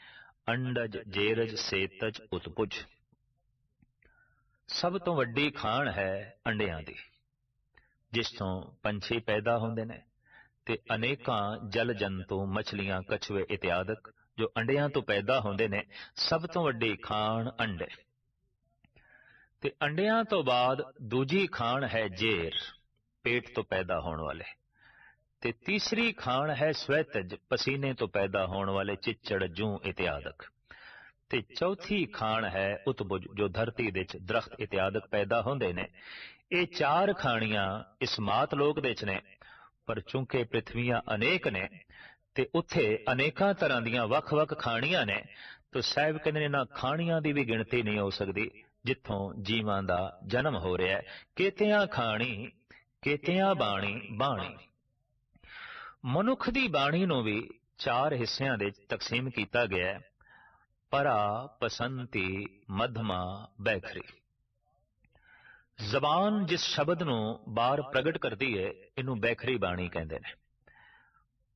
ਅੰਡਜ, ਜੇਰਜ, ਸੇਤਜ, ਉਤਪੁਜ। ਸਭ ਤੋਂ ਵੱਡੀ ਖਾਣ ਹੈ ਅੰਡਿਆਂ ਦੀ, ਜਿਸ ਤੋਂ ਪੰਛੀ ਪੈਦਾ ਹੁੰਦੇ ਨੇ ਤੇ ਅਨੇਕਾਂ ਜਲ ਜੰਤੂ, ਮਛਲੀਆਂ, ਕਛੂਏ ਇਤਿਆਦਕ ਜੋ ਅੰਡਿਆਂ ਤੋਂ ਪੈਦਾ ਹੁੰਦੇ ਨੇ, ਸਭ ਤੋਂ ਵੱਡੀ ਖਾਣ ਅੰਡੇ। ਤੇ ਅੰਡਿਆਂ ਤੋਂ ਬਾਅਦ ਦੂਜੀ ਖਾਣ ਹੈ ਜੇਰ, ਪੇਟ ਤੋਂ ਪੈਦਾ ਹੋਣ ਵਾਲੇ। ਤੇ ਤੀਸਰੀ ਖਾਣ ਹੈ ਸਵੈਤਜ, ਪਸੀਨੇ ਤੋਂ ਪੈਦਾ ਹੋਣ ਵਾਲੇ ਚਿੱਚੜ, ਜੂ ਇਤਿਆਦਕ। ਤੇ ਚੌਥੀ ਖਾਣ ਹੈ ਉਤਬੁਜ, ਜੋ ਧਰਤੀ ਦੇ ਵਿੱਚ ਦਰਖਤ ਇਤਿਆਦਕ ਪੈਦਾ ਹੁੰਦੇ ਨੇ। ਇਹ ਚਾਰ ਖਾਣੀਆਂ ਇਸ ਮਾਤ ਲੋਕ ਦੇ ਵਿੱਚ ਨੇ, ਪਰ ਚੁੰਕੇ ਪ੍ਰithviਆਂ ਅਨੇਕ ਨੇ ਤੇ ਉੱਥੇ ਅਨੇਕਾਂ ਤਰ੍ਹਾਂ ਦੀਆਂ ਵੱਖ-ਵੱਖ ਖਾਣੀਆਂ ਨੇ, ਤੋ ਸਾਹਿਬ ਕਹਿੰਦੇ ਨੇ ਨਾ, ਖਾਣੀਆਂ ਦੀ ਵੀ ਗਿਣਤੀ ਨਹੀਂ ਹੋ ਸਕਦੀ, ਜਿੱਥੋਂ ਜੀਵਾਂ ਦਾ ਜਨਮ ਹੋ ਰਿਹਾ ਹੈ। ਕੇਤਿਆਂ ਖਾਣੀ, ਕੇਤਿਆਂ ਬਾਣੀ ਬਾਣੀ। ਮਨੁੱਖ ਦੀ ਬਾਣੀ ਨੂੰ ਵੀ ਚਾਰ ਹਿੱਸਿਆਂ ਦੇ ਵਿੱਚ ਤਕਸੀਮ ਕੀਤਾ ਗਿਆ ਹੈ। ਪਰਾ ਪਸੰਤੀ ਮਧਮਾ ਬੈਖਰੀ। ਜ਼ਬਾਨ ਜਿਸ ਸ਼ਬਦ ਨੂੰ ਬਾਹਰ ਪ੍ਰਗਟ ਕਰਦੀ ਹੈ ਇਹਨੂੰ ਬੈਖਰੀ ਬਾਣੀ ਕਹਿੰਦੇ ਨੇ।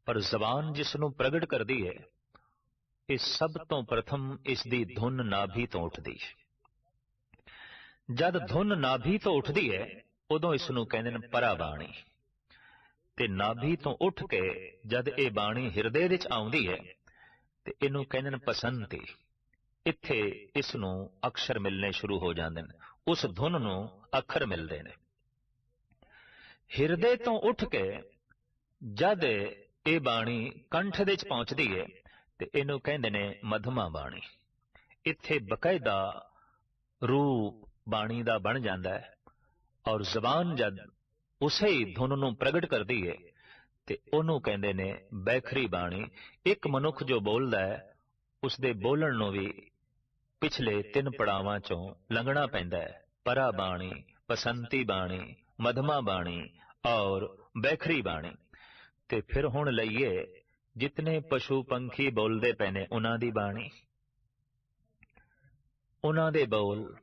ਪਰ ਜ਼ਬਾਨ ਜਿਸ ਨੂੰ ਪ੍ਰਗਟ ਕਰਦੀ ਹੈ ਇਹ ਸਭ ਤੋਂ ਪ੍ਰਥਮ ਇਸ ਦੀ ਧੁਨ ਨਾਭੀ ਤੋਂ ਉੱਠਦੀ ਹੈ ਜਦ ਧੁਨ ਨਾਭੀ ਤੋਂ ਉੱਠਦੀ ਹੈ ਉਦੋਂ ਇਸ ਨੂੰ ਕਹਿੰਦੇ ਨੇ ਪਰਾ ਬਾਣੀ। ਤੇ ਨਾਭੀ ਤੋਂ ਉੱਠ ਕੇ ਜਦ ਇਹ ਬਾਣੀ ਹਿਰਦੇ ਵਿੱਚ ਆਉਂਦੀ ਹੈ ਤੇ ਇਹਨੂੰ ਕਹਿੰਦੇ ਨੇ ਪਸੰਤੀ। ਇੱਥੇ ਇਸ ਨੂੰ ਅਕਸ਼ਰ ਮਿਲਨੇ ਸ਼ੁਰੂ ਹੋ ਜਾਂਦੇ ਨੇ। ਉਸ ਧੁਨ ਨੂੰ ਅੱਖਰ ਮਿਲਦੇ ਨੇ। ਹਿਰਦੇ ਤੋਂ ਉੱਠ ਕੇ ਜਦ ਇਹ ਬਾਣੀ ਕੰਠ ਦੇ ਵਿੱਚ ਪਹੁੰਚਦੀ ਹੈ ਤੇ ਇਹਨੂੰ ਕਹਿੰਦੇ ਨੇ ਮਧਮਾ ਬਾਣੀ। ਇੱਥੇ ਬਕਾਇਦਾ ਰੂਪ ਬਾਣੀ ਦਾ ਬਣ ਜਾਂਦਾ ਹੈ ਔਰ ਜ਼ਬਾਨ ਜਦ ਉਸੇ ਹੀ ਧੁਨ ਨੂੰ ਪ੍ਰਗਟ ਕਰਦੀ ਹੈ ਤੇ ਉਹਨੂੰ ਕਹਿੰਦੇ ਨੇ ਬੈਖਰੀ ਬਾਣੀ। ਇੱਕ ਮਨੁੱਖ ਜੋ ਬੋਲਦਾ ਹੈ ਉਸ ਦੇ ਬੋਲਣ ਨੂੰ ਵੀ ਪਿਛਲੇ ਤਿੰਨ ਪੜਾਵਾਂ ਚੋਂ ਲੰਘਣਾ ਪੈਂਦਾ ਹੈ। ਪਰਾ ਬਾਣੀ ਪਸੰਤੀ ਬਾਣੀ, ਮਧਮਾ ਬਾਣੀ ਔਰ ਬੈਖਰੀ ਬਾਣੀ। ਤੇ ਫਿਰ ਹੁਣ ਲਈਏ ਜਿਤਨੇ ਪਸ਼ੂ ਪੰਖੀ ਬੋਲਦੇ ਪਏ ਨੇ ਉਹਨਾਂ ਦੀ ਬਾਣੀ। ਉਹਨਾਂ ਦੇ ਬੋਲ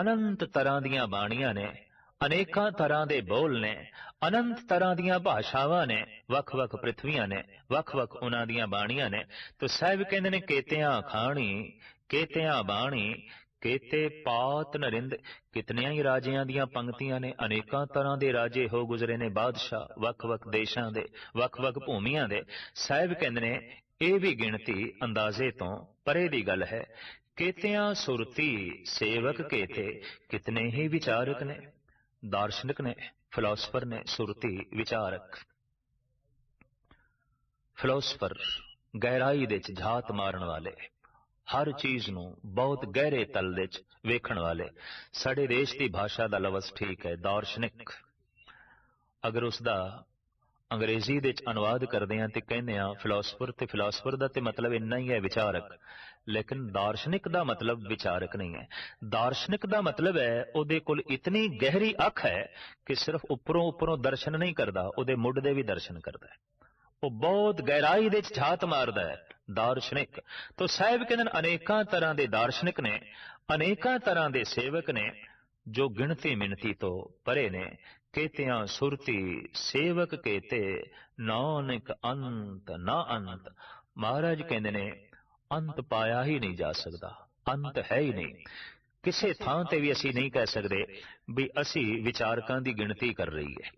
ਅਨੰਤ ਤਰ੍ਹਾਂ ਦੀਆਂ ਬਾਣੀਆਂ ਨੇ। ਅਨੇਕਾਂ ਤਰ੍ਹਾਂ ਦੇ ਬੋਲ ਨੇ, ਅਨੰਤ ਤਰ੍ਹਾਂ ਦੀਆਂ ਭਾਸ਼ਾਵਾਂ ਨੇ, ਵੱਖ-ਵੱਖ ਪ੍ਰithਵੀਆਂ ਨੇ, ਵੱਖ-ਵੱਖ ਉਹਨਾਂ ਦੀਆਂ ਬਾਣੀਆਂ ਨੇ। ਤੇ ਸਾਹਿਬ ਕਹਿੰਦੇ ਨੇ, ਕੇਤਿਆਂ ਖਾਣੀ, ਕੇਤਿਆਂ ਬਾਣੀ, ਕੇਤੇ ਪਾਤ ਨਰਿੰਦ, ਕਿਤਨਿਆਂ ਹੀ ਰਾਜਿਆਂ ਦੀਆਂ ਪੰਕਤੀਆਂ ਨੇ, ਅਨੇਕਾਂ ਤਰ੍ਹਾਂ ਦੇ ਰਾਜੇ ਹੋ ਗੁਜ਼ਰੇ ਨੇ ਬਾਦਸ਼ਾਹ, ਵੱਖ-ਵੱਖ ਦੇਸ਼ਾਂ ਦੇ, ਵੱਖ-ਵੱਖ ਭੂਮੀਆਂ ਦੇ। ਸਾਹਿਬ ਕਹਿੰਦੇ ਨੇ, ਇਹ ਵੀ ਗਿਣਤੀ ਅੰਦਾਜ਼ੇ ਤੋਂ ਪਰੇ ਦੀ ਗੱਲ ਹੈ। ਕੇਤਿਆਂ ਸੁਰਤੀ ਸੇਵਕ ਕੇਤੇ, ਕਿਤਨੇ ਹੀ ਵਿਚਾਰਕ ਨੇ। ਦਾਰਸ਼ਨਿਕ ਨੇ, ਫਿਲਾਸਫਰ ਨੇ ਸੁਰਤੀ, ਵਿਚਾਰਕ। ਫਿਲਾਸਫਰ, ਗਹਿਰਾਈ ਦੇ ਵਿੱਚ ਝਾਤ ਮਾਰਨ ਵਾਲੇ, ਹਰ ਚੀਜ਼ ਨੂੰ ਬਹੁਤ ਗਹਿਰੇ ਤਲ ਦੇ ਵਿੱਚ ਵੇਖਣ ਵਾਲੇ, ਸਾਡੇ ਦੇਸ਼ ਦੀ ਭਾਸ਼ਾ ਦਾ ਲਫ਼ਜ਼ ਠੀਕ ਹੈ, ਦਾਰਸ਼ਨਿਕ। ਅਗਰ ਉਸ ਦਾ ਅੰਗਰੇਜ਼ੀ ਦੇ ਚ ਅਨੁਵਾਦ ਕਰਦੇ ਹਾਂ ਤੇ ਕਹਿੰਦੇ ਹਾਂ ਫਿਲਾਸਫਰ ਤੇ ਫਿਲਾਸਫਰ ਦਾ ਤੇ ਮਤਲਬ ਇੰਨਾ ਹੀ ਹੈ ਵਿਚਾਰਕ। ਲੇਕਿਨ ਦਾਰਸ਼ਨਿਕ ਦਾ ਮਤਲਬ ਵਿਚਾਰਕ ਨਹੀਂ ਹੈ। ਦਾਰਸ਼ਨਿਕ ਦਾ ਮਤਲਬ ਹੈ, ਉਹਦੇ ਕੋਲ ਇਤਨੀ ਗਹਿਰੀ ਅੱਖ ਹੈ ਕਿ ਸਿਰਫ ਉੱਪਰੋਂ ਉੱਪਰੋਂ ਦਰਸ਼ਨ ਨਹੀਂ ਕਰਦਾ, ਉਹਦੇ ਮੁੱਢ ਦੇ ਵੀ ਦਰਸ਼ਨ ਕਰਦਾ ਹੈ। ਉਹ ਬਹੁਤ ਗਹਿਰਾਈ ਦੇ ਚ ਝਾਤ ਮਾਰਦਾ ਹੈ, ਦਾਰਸ਼ਨਿਕ। ਤੋ ਸਾਹਿਬ ਕਹਿੰਦੇ ਨੇ, ਅਨੇਕਾਂ ਤਰ੍ਹਾਂ ਦੇ ਦਾਰਸ਼ਨਿਕ ਨੇ, ਅਨੇਕਾਂ ਤਰ੍ਹਾਂ ਦੇ ਸੇਵਕ ਨੇ, ਜੋ ਗਿਣਤੀ ਮਿਣਤੀ ਤੋਂ ਪਰੇ ਨੇ। ਕੇਤਿਆਂ ਸੁਰਤੀ, ਸੇਵਕ ਕੇਤੇ, ਨਾਨਕ ਅੰਤ ਨਾ ਅੰਤ। ਮਹਾਰਾਜ ਕਹਿੰਦੇ ਨੇ, ਅੰਤ ਪਾਇਆ ਹੀ ਨਹੀਂ ਜਾ ਸਕਦਾ, ਅੰਤ ਹੈ ਹੀ ਨਹੀਂ। ਕਿਸੇ ਥਾਂ ਤੇ ਵੀ ਅਸੀਂ ਨਹੀਂ ਕਹਿ ਸਕਦੇ ਵੀ ਅਸੀਂ ਵਿਚਾਰਕਾਂ ਦੀ ਗਿਣਤੀ ਕਰ ਰਹੀ ਹੈ।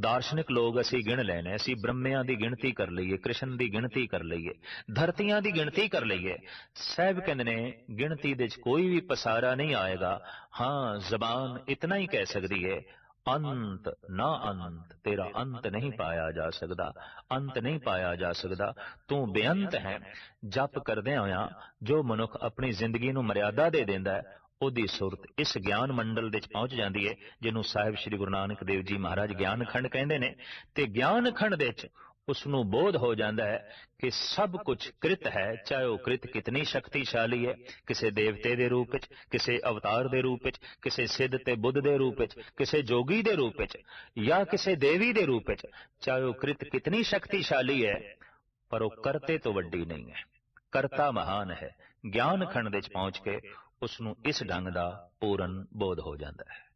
ਦਾਰਸ਼ਨਿਕ ਲੋਕ ਅਸੀਂ ਗਿਣ ਲੈਣੇ, ਅਸੀਂ ਬ੍ਰਹਮਿਆਂ ਦੀ ਗਿਣਤੀ ਕਰ ਲਈਏ, ਕ੍ਰਿਸ਼ਨ ਦੀ ਗਿਣਤੀ ਕਰ ਲਈਏ, ਧਰਤੀਆਂ ਦੀ ਗਿਣਤੀ ਕਰ ਲਈਏ। ਸਾਹਿਬ ਕਹਿੰਦੇ ਨੇ, ਗਿਣਤੀ ਦੇ ਵਿੱਚ ਕੋਈ ਵੀ ਪਸਾਰਾ ਨਹੀਂ ਆਏਗਾ। ਹਾਂ, ਜ਼ਬਾਨ ਇਤਨਾ ਹੀ ਕਹਿ ਸਕਦੀ ਹੈ ਅੰਤ, ਨਾ ਅੰਤ, ਤੇਰਾ ਅੰਤ ਨਹੀਂ ਪਾਇਆ ਜਾ ਸਕਦਾ। ਅੰਤ ਨਹੀਂ ਪਾਇਆ ਜਾ ਸਕਦਾ। ਤੂੰ ਬੇਅੰਤ ਹੈ। ਜਪ ਕਰਦੇ ਹੋਇਆ ਜੋ ਮਨੁੱਖ ਆਪਣੀ ਜ਼ਿੰਦਗੀ ਨੂੰ ਮਰਿਆਦਾ ਦੇ ਦਿੰਦਾ ਹੈ, ਉਹਦੀ ਸੁਰਤ ਇਸ ਗਿਆਨ ਮੰਡਲ ਵਿੱਚ ਪਹੁੰਚ ਜਾਂਦੀ ਹੈ, ਜਿਹਨੂੰ ਸਾਹਿਬ ਸ੍ਰੀ ਗੁਰੂ ਨਾਨਕ ਦੇਵ ਜੀ ਮਹਾਰਾਜ ਗਿਆਨ ਖੰਡ ਕਹਿੰਦੇ ਨੇ। ਤੇ ਗਿਆਨ ਖੰਡ ਦੇ ਵਿੱਚ ਉਸ ਨੂੰ ਬੋਧ ਹੋ ਜਾਂਦਾ ਹੈ ਕਿ ਸਭ ਕੁਝ ਕ੍ਰਿਤ ਹੈ ਚਾਹੇ ਉਹ ਕ੍ਰਿਤ ਕਿਤਨੀ ਸ਼ਕਤੀਸ਼ਾਲੀ ਹੈ ਕਿਸੇ ਦੇਵਤੇ ਦੇ ਰੂਪ ਵਿੱਚ ਕਿਸੇ ਅਵਤਾਰ ਦੇ ਰੂਪ ਵਿੱਚ ਕਿਸੇ ਸਿੱਧ ਤੇ ਬੁੱਧ ਦੇ ਰੂਪ ਵਿੱਚ ਕਿਸੇ ਜੋਗੀ ਦੇ ਰੂਪ ਵਿੱਚ ਜਾਂ ਕਿਸੇ ਦੇਵੀ ਦੇ ਰੂਪ ਵਿੱਚ ਚਾਹੇ ਉਹ ਕ੍ਰਿਤ ਕਿਤਨੀ ਸ਼ਕਤੀਸ਼ਾਲੀ ਹੈ ਪਰ ਉਹ ਕਰਤੇ ਤੋਂ ਵੱਡੀ ਨਹੀਂ ਹੈ। ਕਰਤਾ ਮਹਾਨ ਹੈ ਗਿਆਨ ਖੰਡ ਵਿੱਚ ਪਹੁੰਚ ਕੇ ਉਸ ਨੂੰ ਇਸ ਢੰਗ ਦਾ ਪੂਰਨ ਬੋਧ ਹੋ ਜਾਂਦਾ ਹੈ।